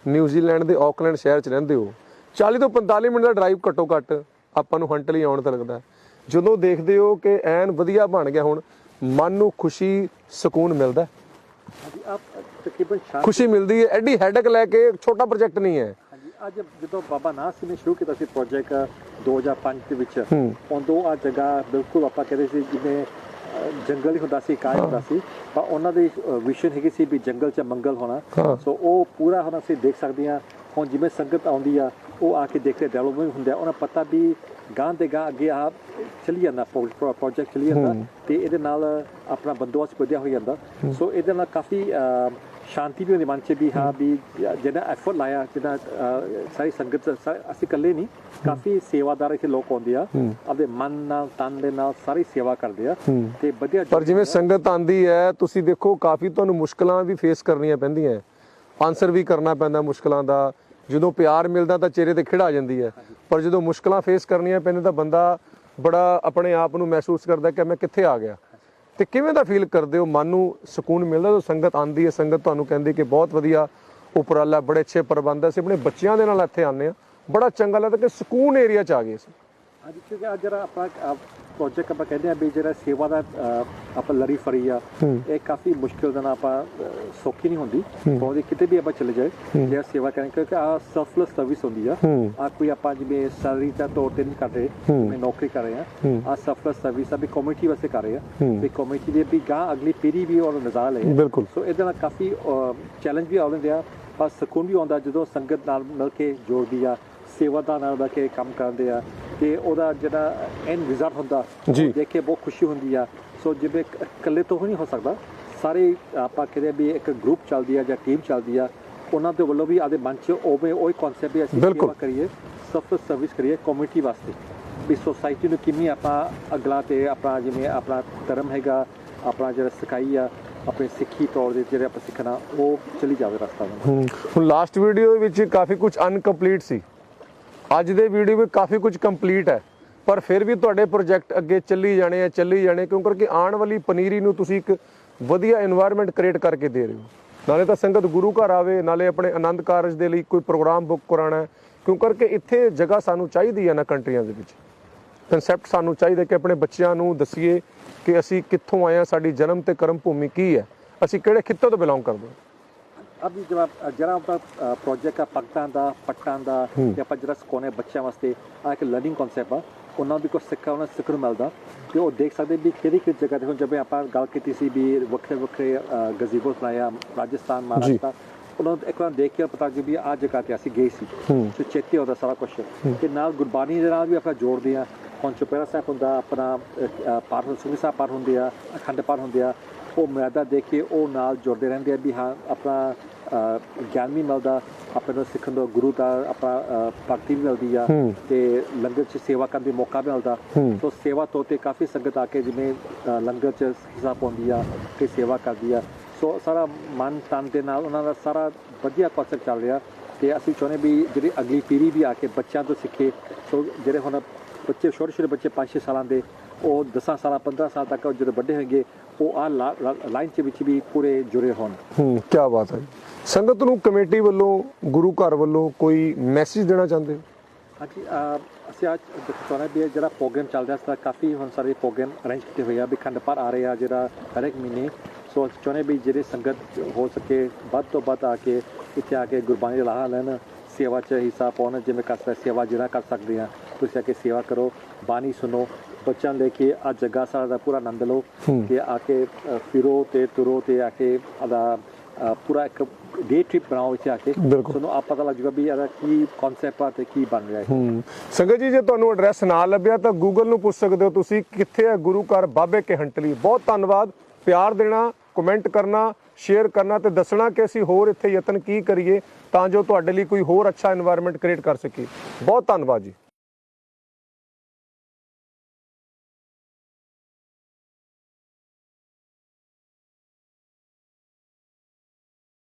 ਨਿਊਜ਼ੀਲੈਂਡ ਦੇ ਆਕਲੈਂਡ ਸ਼ਹਿਰ 'ਚ ਰਹਿੰਦੇ ਹੋ। 40 ਤੋਂ 45 ਮਿੰਟ ਦਾ ਡਰਾਈਵ ਘੱਟੋ ਘੱਟ ਆਪਾਂ ਨੂੰ ਹੰਟ ਲਈ ਆਉਣ ਤੇ ਲੱਗਦਾ ਹੈ। ਜਦੋਂ ਦੇਖਦੇ ਹੋ ਕਿ ਐਨ ਵਧੀਆ ਬਣ ਗਿਆ ਹੁਣ ਮਨ ਨੂੰ ਖੁਸ਼ੀ ਸਕੂਨ ਮਿਲਦਾ ਆਪ ਤਕਰੀਬਨ ਖੁਸ਼ੀ ਮਿਲਦੀ ਹੈ। ਐਡੀ ਹੈਡਕ ਲੈ ਕੇ ਛੋਟਾ ਪ੍ਰੋਜੈਕਟ ਨਹੀਂ ਹੈ। ਹਾਂਜੀ ਅੱਜ ਜਦੋਂ ਬਾਬਾ ਨਾਥ ਸਿੰਘ ਨੇ ਸ਼ੁਰੂ ਕੀਤਾ ਸੀ ਪ੍ਰੋਜੈਕਟ 2005 ਦੇ ਵਿੱਚ ਉਦੋਂ ਆ ਜਗ੍ਹਾ ਬਿਲਕੁਲ ਆਪਾਂ ਕਹਿੰਦੇ ਸੀ ਜਿਵੇਂ ਜੰਗਲ ਹੀ ਹੁੰਦਾ ਸੀ ਕਾਇ ਹੁੰਦਾ ਸੀ। ਪਰ ਉਹਨਾਂ ਦੀ ਵਿਸ਼ਨ ਹੈਗੀ ਸੀ ਵੀ ਜੰਗਲ 'ਚ ਮੰਗਲ ਹੋਣਾ। ਸੋ ਉਹ ਪੂਰਾ ਹੁਣ ਅਸੀਂ ਦੇਖ ਸਕਦੇ ਹਾਂ। ਹੁਣ ਜਿਵੇਂ ਸੰਗਤ ਆਉਂਦੀ ਆ ਉਹ ਆ ਕੇ ਦੇਖਦੇ ਡਿਵੈਲਪਮੈਂਟ ਹੁੰਦੇ ਉਹਨਾਂ ਪਤਾ ਵੀ ਗਾਂ ਦੇ ਗਾਂ ਅੱਗੇ ਆ ਚੱਲੀ ਜਾਂਦਾ ਪ੍ਰੋਜੈਕਟ ਚੱਲੀ ਜਾਂਦਾ ਤੇ ਇਹਦੇ ਨਾਲ ਆਪਣਾ ਬੰਦੋਬਸਤ ਵਧੀਆ ਹੋ ਜਾਂਦਾ। ਸੋ ਇਹਦੇ ਨਾਲ ਕਾਫੀ ਸ਼ਾਂਤੀ ਵੀ ਹੁੰਦੀ ਮਨ 'ਚ ਵੀ ਹਾਂ ਵੀ ਜਿਹੜਾ ਐਫਰਟ ਲਾਇਆ ਜਿਹੜਾ ਸਾਰੀ ਸੰਗਤ ਅਸੀਂ ਇਕੱਲੇ ਨਹੀਂ ਕਾਫੀ ਸੇਵਾਦਾਰ ਇੱਥੇ ਲੋਕ ਆਉਂਦੇ ਆ। ਆਪਦੇ ਮਨ ਨਾਲ ਤਨ ਦੇ ਨਾਲ ਸਾਰੀ ਸੇਵਾ ਕਰਦੇ ਆ। ਤੇ ਵਧੀਆ ਪਰ ਜਿਵੇਂ ਸੰਗਤ ਆਂਦੀ ਹੈ ਤੁਸੀਂ ਦੇਖੋ ਕਾਫੀ ਤੁਹਾਨੂੰ ਮੁਸ਼ਕਲਾਂ ਵੀ ਫੇਸ ਕਰਨੀਆਂ ਪੈਂਦੀਆਂ ਆਨਸਰ ਵੀ ਕਰਨਾ ਪੈਂਦਾ ਮੁਸ਼ਕਲਾਂ ਦਾ। ਜਦੋਂ ਪਿਆਰ ਮਿਲਦਾ ਤਾਂ ਚਿਹਰੇ ਤੇ ਖਿੜ ਆ ਜਾਂਦੀ ਹੈ। ਪਰ ਜਦੋਂ ਮੁਸ਼ਕਲਾਂ ਫੇਸ ਕਰਨੀਆਂ ਪੈਂਦੀਆਂ ਤਾਂ ਬੰਦਾ ਬੜਾ ਆਪਣੇ ਆਪ ਨੂੰ ਮਹਿਸੂਸ ਕਰਦਾ ਕਿ ਮੈਂ ਕਿੱਥੇ ਆ ਗਿਆ। ਤੇ ਕਿਵੇਂ ਦਾ ਫੀਲ ਕਰਦੇ ਹੋ? ਮਨ ਨੂੰ ਸਕੂਨ ਮਿਲਦਾ ਜਦੋਂ ਸੰਗਤ ਆਂਦੀ ਹੈ। ਸੰਗਤ ਤੁਹਾਨੂੰ ਕਹਿੰਦੀ ਕਿ ਬਹੁਤ ਵਧੀਆ ਉਪਰਾਲਾ ਬੜੇ ਅੱਛੇ ਪ੍ਰਬੰਧ ਹੈ। ਅਸੀਂ ਆਪਣੇ ਬੱਚਿਆਂ ਦੇ ਨਾਲ ਇੱਥੇ ਆਉਂਦੇ ਆ ਬੜਾ ਚੰਗਾ ਲੱਗਦਾ ਕਿ ਸਕੂਨ ਏਰੀਆ ਚ ਆ ਗਏ ਅਸੀਂ। ਅੱਜ ਕਿਉਂਕਿ ਅੱਜ ਜਿਹੜਾ ਆਪਣਾ ਪ੍ਰੋਜੈਕਟ ਆਪਾਂ ਕਹਿੰਦੇ ਆ ਵੀ ਜਿਹੜਾ ਸੇਵਾ ਦਾ ਆਪਾਂ ਲੜੀ ਫਰੀ ਆ ਇਹ ਕਾਫੀ ਮੁਸ਼ਕਿਲ ਦੇ ਆਪਾਂ ਸੌਖੀ ਨਹੀਂ ਹੁੰਦੀ। ਬਹੁਤ ਕਿਤੇ ਵੀ ਆਪਾਂ ਚਲੇ ਜਾਏ ਜਿਹੜਾ ਸੇਵਾ ਕਰਾਂ ਕਿਉਂਕਿ ਆ ਸੈਲਫਲੈਸ ਸਰਵਿਸ ਹੁੰਦੀ ਆ। ਆ ਕੋਈ ਆਪਾਂ ਜਿਵੇਂ ਸੈਲਰੀ ਦਾ ਤੌਰ ਤੇ ਨਹੀਂ ਕਰ ਰਹੇ ਜਿਵੇਂ ਨੌਕਰੀ ਕਰ ਰਹੇ ਆ ਆ ਸੈਲਫਲੈਸ ਸਰਵਿਸ ਆ ਵੀ ਕਮਿਊਨਿਟੀ ਵਾਸਤੇ ਕਰ ਰਹੇ ਆ। ਵੀ ਕਮਿਊਨਿਟੀ ਦੇ ਵੀ ਗਾਂ ਅਗਲੀ ਪੀੜ੍ਹੀ ਵੀ ਉਹ ਨਜ਼ਾਰਾ ਲਏ। ਬਿਲਕੁਲ। ਸੋ ਇਹਦੇ ਨਾਲ ਕਾਫੀ ਚੈਲੰਜ ਵੀ ਆਉਂਦੇ ਆ ਪਰ ਸਕੂਨ ਵੀ ਆਉਂਦਾ ਜਦੋਂ ਸੰਗਤ ਨਾਲ ਮਿਲ ਕੇ ਜੋੜਦੀ ਆ ਸੇਵਾਦਾਰ ਨਾਲ ਮਿਲ ਕੇ ਕੰਮ ਕਰਦੇ ਆ। ਤੇ ਉਹਦਾ ਜਿਹੜਾ ਐਂਡ ਰਿਜ਼ਲਟ ਹੁੰਦਾ ਉਹ। ਦੇਖ ਕੇ ਬਹੁਤ ਖੁਸ਼ੀ ਹੁੰਦੀ ਆ। ਸੋ ਜਿਵੇਂ ਇਕੱਲੇ ਤੋਂ ਨਹੀਂ ਹੋ ਸਕਦਾ ਸਾਰੇ ਆਪਾਂ ਕਹਿੰਦੇ ਵੀ ਇੱਕ ਗਰੁੱਪ ਚੱਲਦੀ ਆ ਜਾਂ ਟੀਮ ਚੱਲਦੀ ਆ ਉਹਨਾਂ ਦੇ ਵੱਲੋਂ ਵੀ ਆਦੇ ਮਨ 'ਚ ਉਹੀ ਕਨਸੈਪਟ ਵੀ ਅਸੀਂ। ਸੇਵਾ ਕਰੀਏ ਸਫਲ ਸਰਵਿਸ ਕਰੀਏ ਕਮਿਊਨਿਟੀ ਵਾਸਤੇ। ਵੀ ਸੋਸਾਇਟੀ ਨੂੰ ਕਿਵੇਂ ਆਪਾਂ ਅਗਲਾ ਤੇ ਆਪਣਾ ਜਿਵੇਂ ਆਪਣਾ ਧਰਮ ਹੈਗਾ ਆਪਣਾ ਜਿਹੜਾ ਸਿਖਾਈ ਆ ਆਪਣੇ ਸਿੱਖੀ ਤੌਰ ਦੇ ਜਿਹੜੇ ਆਪਾਂ ਸਿੱਖਣਾ ਉਹ ਚਲੀ ਜਾਵੇ ਰਸਤਾ ਹੁਣ ਲਾਸਟ ਵੀਡੀਓ ਵਿੱਚ ਕਾਫੀ ਕੁਝ ਅਨਕੰਪਲੀਟ ਸੀ। ਅੱਜ ਦੇ ਵੀਡੀਓ ਵਿੱਚ ਕਾਫੀ ਕੁਝ ਕੰਪਲੀਟ ਹੈ। ਪਰ ਫਿਰ ਵੀ ਤੁਹਾਡੇ ਪ੍ਰੋਜੈਕਟ ਅੱਗੇ ਚੱਲੀ ਜਾਣੇ ਆ, ਚੱਲੀ ਜਾਣੇ ਕਿਉਂ ਕਰਕੇ ਆਉਣ ਵਾਲੀ ਪਨੀਰੀ ਨੂੰ ਤੁਸੀਂ ਇੱਕ ਵਧੀਆ এনवायरमेंट ਕ੍ਰੀਏਟ ਕਰਕੇ ਦੇ ਰਹੇ ਹੋ? ਨਾਲੇ ਤਾਂ ਸੰਗਤ ਗੁਰੂ ਘਰ ਆਵੇ, ਨਾਲੇ ਆਪਣੇ ਆਨੰਦ ਕਾਰਜ ਦੇ ਲਈ ਕੋਈ ਪ੍ਰੋਗਰਾਮ ਬੁੱਕ ਕਰਾਣਾ ਹੈ। ਕਰਕੇ ਇੱਥੇ ਜਗ੍ਹਾ ਸਾਨੂੰ ਚਾਹੀਦੀ ਹੈ ਨਾ ਕੰਟਰੀਆਂ ਦੇ ਵਿੱਚ? ਕਨਸੈਪਟ ਸਾਨੂੰ ਚਾਹੀਦਾ ਕਿ ਆਪਣੇ ਬੱਚਿਆਂ ਨੂੰ ਦਸੀਏ ਕਿ ਅਸੀਂ ਕਿੱਥੋਂ ਆਏ ਹਾਂ, ਸਾਡੀ ਜਨਮ ਤੇ ਕਰਮ ਭੂਮੀ ਕੀ ਹੈ? ਅਸੀਂ ਕਿਹੜੇ ਖਿੱਤੇ ਤੋਂ ਬਿਲੋਂਗ ਕਰਦੇ ਹਾਂ? ਅਬ ਜਿਹੜਾ ਜਿਹੜਾ ਆਪਣਾ ਪ੍ਰੋਜੈਕਟ ਆ ਪੱਗਾਂ ਦਾ ਪੱਟਾਂ ਦਾ ਤੇ ਆਪਾਂ ਜਿਹੜਾ ਹਾਂ ਬੱਚਿਆਂ ਵਾਸਤੇ ਆ ਇੱਕ ਲਰਨਿੰਗ ਕਨਸੈਪਟ ਆ। ਉਹਨਾਂ ਦੀ ਕੁਝ ਸਿੱਖਾ ਉਹਨਾਂ ਸਿੱਖਣ ਮਿਲਦਾ। ਤੇ ਉਹ ਦੇਖ ਸਕਦੇ ਵੀ ਕਿਹੜੀ ਕਿਹੜੀ ਜਗ੍ਹਾ ਤੇ ਹੁਣ ਜਿਵੇਂ ਆਪਾਂ ਗੱਲ ਕੀਤੀ ਸੀ ਵੀ ਵੱਖਰੇ ਵੱਖਰੇ ਗਜ਼ੀਬੋ ਬਣਾਇਆ ਰਾਜਸਥਾਨ ਮਹਾਰਾਸ਼ਟਰ। ਉਹਨਾਂ ਨੂੰ ਇੱਕ ਵਾਰ ਦੇਖ ਕੇ ਪਤਾ ਕਿ ਵੀ ਆ ਜਗ੍ਹਾ ਤੇ ਅਸੀਂ ਗਏ ਸੀ। ਤੇ ਚੇਤੇ ਉਹਦਾ ਸਾਰਾ ਕੁਝ ਤੇ ਨਾਲ ਗੁਰਬਾਣੀ ਦੇ ਨਾਲ ਵੀ ਆਪਾਂ ਜੋੜਦੇ ਆ। ਹੁਣ ਚੁਪਹਿਰਾ ਸਾਹਿਬ ਹੁੰਦਾ ਆਪਣਾ ਪਾਠ ਸੁਖੀ ਸਾਹਿਬ ਪਾਠ ਹੁੰਦੇ ਆ ਅਖੰਡ ਪਾਠ ਹੁੰਦੇ ਆ। ਉਹ ਮਰਿਆਦਾ ਦੇਖ ਕੇ ਉਹ ਨਾਲ ਜੁੜਦੇ ਰਹਿੰਦੇ ਆ ਵੀ ਹਾਂ ਆਪਣਾ ਗਿਆਨ ਵੀ ਮਿਲਦਾ ਆਪਣੇ ਨੂੰ ਸਿੱਖਣ ਦਾ ਗੁਰੂ ਦਾ ਆਪਣਾ ਭਗਤੀ ਵੀ ਮਿਲਦੀ ਆ ਤੇ ਲੰਗਰ 'ਚ ਸੇਵਾ ਕਰਨ ਦਾ ਮੌਕਾ ਵੀ ਮਿਲਦਾ। ਸੋ ਸੇਵਾ ਤੋਂ ਤੇ ਕਾਫੀ ਸੰਗਤ ਆ ਕੇ ਜਿਵੇਂ ਲੰਗਰ 'ਚ ਹਿੱਸਾ ਪਾਉਂਦੀ ਆ ਤੇ ਸੇਵਾ ਕਰਦੀ ਆ। ਸੋ ਸਾਰਾ ਮਨ ਤਨ ਦੇ ਨਾਲ ਉਹਨਾਂ ਦਾ ਸਾਰਾ ਵਧੀਆ ਕਨਸੈਪਟ ਚੱਲ ਰਿਹਾ ਤੇ ਅਸੀਂ ਚਾਹੁੰਦੇ ਵੀ ਜਿਹੜੀ ਅਗਲੀ ਪੀੜ੍ਹੀ ਵੀ ਆ ਕੇ ਬੱਚਿਆਂ ਤੋਂ ਸਿੱਖੇ। ਸੋ ਜਿਹੜੇ ਹੁਣ ਬੱਚੇ ਛੋਟੇ ਛੋਟੇ ਬੱਚੇ 5-6 ਸਾਲਾਂ ਦੇ ਉਹ 10 ਸਾਲਾਂ 15 ਸਾਲ ਤੱਕ ਜਦੋਂ ਵੱਡੇ ਹੋਣਗੇ ਉਹ ਆ ਲਾਈਨ 'ਚ ਵਿੱਚ ਵੀ ਪੂਰੇ ਜੁੜੇ ਹੋਣ। ਹੂੰ ਕੀ ਬਾਤ ਹੈ। ਸੰਗਤ ਨੂੰ ਕਮੇਟੀ ਵੱਲੋਂ ਗੁਰੂ ਘਰ ਵੱਲੋਂ ਕੋਈ ਮੈਸੇਜ ਦੇਣਾ ਚਾਹੁੰਦੇ ਹੋ? ਹਾਂਜੀ ਅਸੀਂ ਅੱਜ ਚਾਹੁੰਦੇ ਵੀ ਜਿਹੜਾ ਪ੍ਰੋਗਰਾਮ ਚੱਲ ਰਿਹਾ ਸੀ ਕਾਫੀ ਹੁਣ ਸਾਰੇ ਪ੍ਰੋਗਰਾਮ ਅਰੇਂਜ ਕੀਤੇ ਹੋਏ ਆ ਵੀ ਖੰਡ ਪਰ ਆ ਰਹੇ ਆ ਜਿਹੜਾ ਹਰ ਇੱਕ ਮਹੀਨੇ। ਸੋ ਚਾਹੁੰਦੇ ਵੀ ਜਿਹੜੇ ਸੰਗਤ ਹੋ ਸਕੇ ਵੱਧ ਤੋਂ ਵੱਧ ਆ ਕੇ ਇੱਥੇ ਆ ਕੇ ਗੁਰਬਾਣੀ ਦਾ ਲਾਹਾ ਲੈਣ ਸੇਵਾ 'ਚ ਹਿੱਸਾ ਪਾਉਣ ਜਿਵੇਂ ਕਰ ਸਕਦੇ ਸੇਵਾ ਜਿਹੜਾ ਕਰ ਸਕਦੇ ਆ ਤੁਸੀਂ ਆ ਕੇ ਸੇਵਾ ਕਰੋ ਬਾਣੀ ਸੁਣੋ। ਬੱਚਿਆਂ ਦੇ ਕੇ ਆ ਜੱਗਾ ਸਾਰਾ ਦਾ ਪੂਰਾ ਆਨੰਦ ਲਓ ਕਿ ਆ ਕੇ ਫਿਰੋ ਤੇ ਤੁਰੋ ਤੇ ਆ ਕੇ ਆਦਾ ਪੂਰਾ ਇੱਕ ਡੇ ਟ੍ਰਿਪ ਬਣਾਓ ਇੱਥੇ ਆ ਕੇ। ਤੁਹਾਨੂੰ ਆਪ ਪਤਾ ਲੱਗ ਜੂਗਾ ਵੀ ਇਹਦਾ ਕੀ ਕਨਸੈਪਟ ਆ ਤੇ ਕੀ ਬਣ ਰਿਹਾ ਹੈ। ਸੰਗਤ ਜੀ ਜੇ ਤੁਹਾਨੂੰ ਐਡਰੈਸ ਨਾ ਲੱਭਿਆ ਤਾਂ ਗੂਗਲ ਨੂੰ ਪੁੱਛ ਸਕਦੇ ਹੋ ਤੁਸੀਂ ਕਿੱਥੇ ਹੈ ਗੁਰੂ ਘਰ ਬਾਬੇ ਕੇ ਹੰਟਲੀ ਬਹੁਤ ਧੰਨਵਾਦ। ਪਿਆਰ ਦੇਣਾ ਕਮੈਂਟ ਕਰਨਾ ਸ਼ੇਅਰ ਕਰਨਾ ਤੇ ਦੱਸਣਾ ਕਿ ਅਸੀਂ ਹੋਰ ਇੱਥੇ ਯਤਨ ਕੀ ਕਰੀਏ ਤਾਂ ਜੋ ਤੁਹਾਡੇ ਲਈ ਕੋਈ ਹੋਰ ਅੱਛਾ এনवायरमेंट ਕ੍ਰੀਏਟ ਕਰ ਸਕੀਏ। ਬਹੁਤ ਧੰਨਵਾਦ ਜੀ।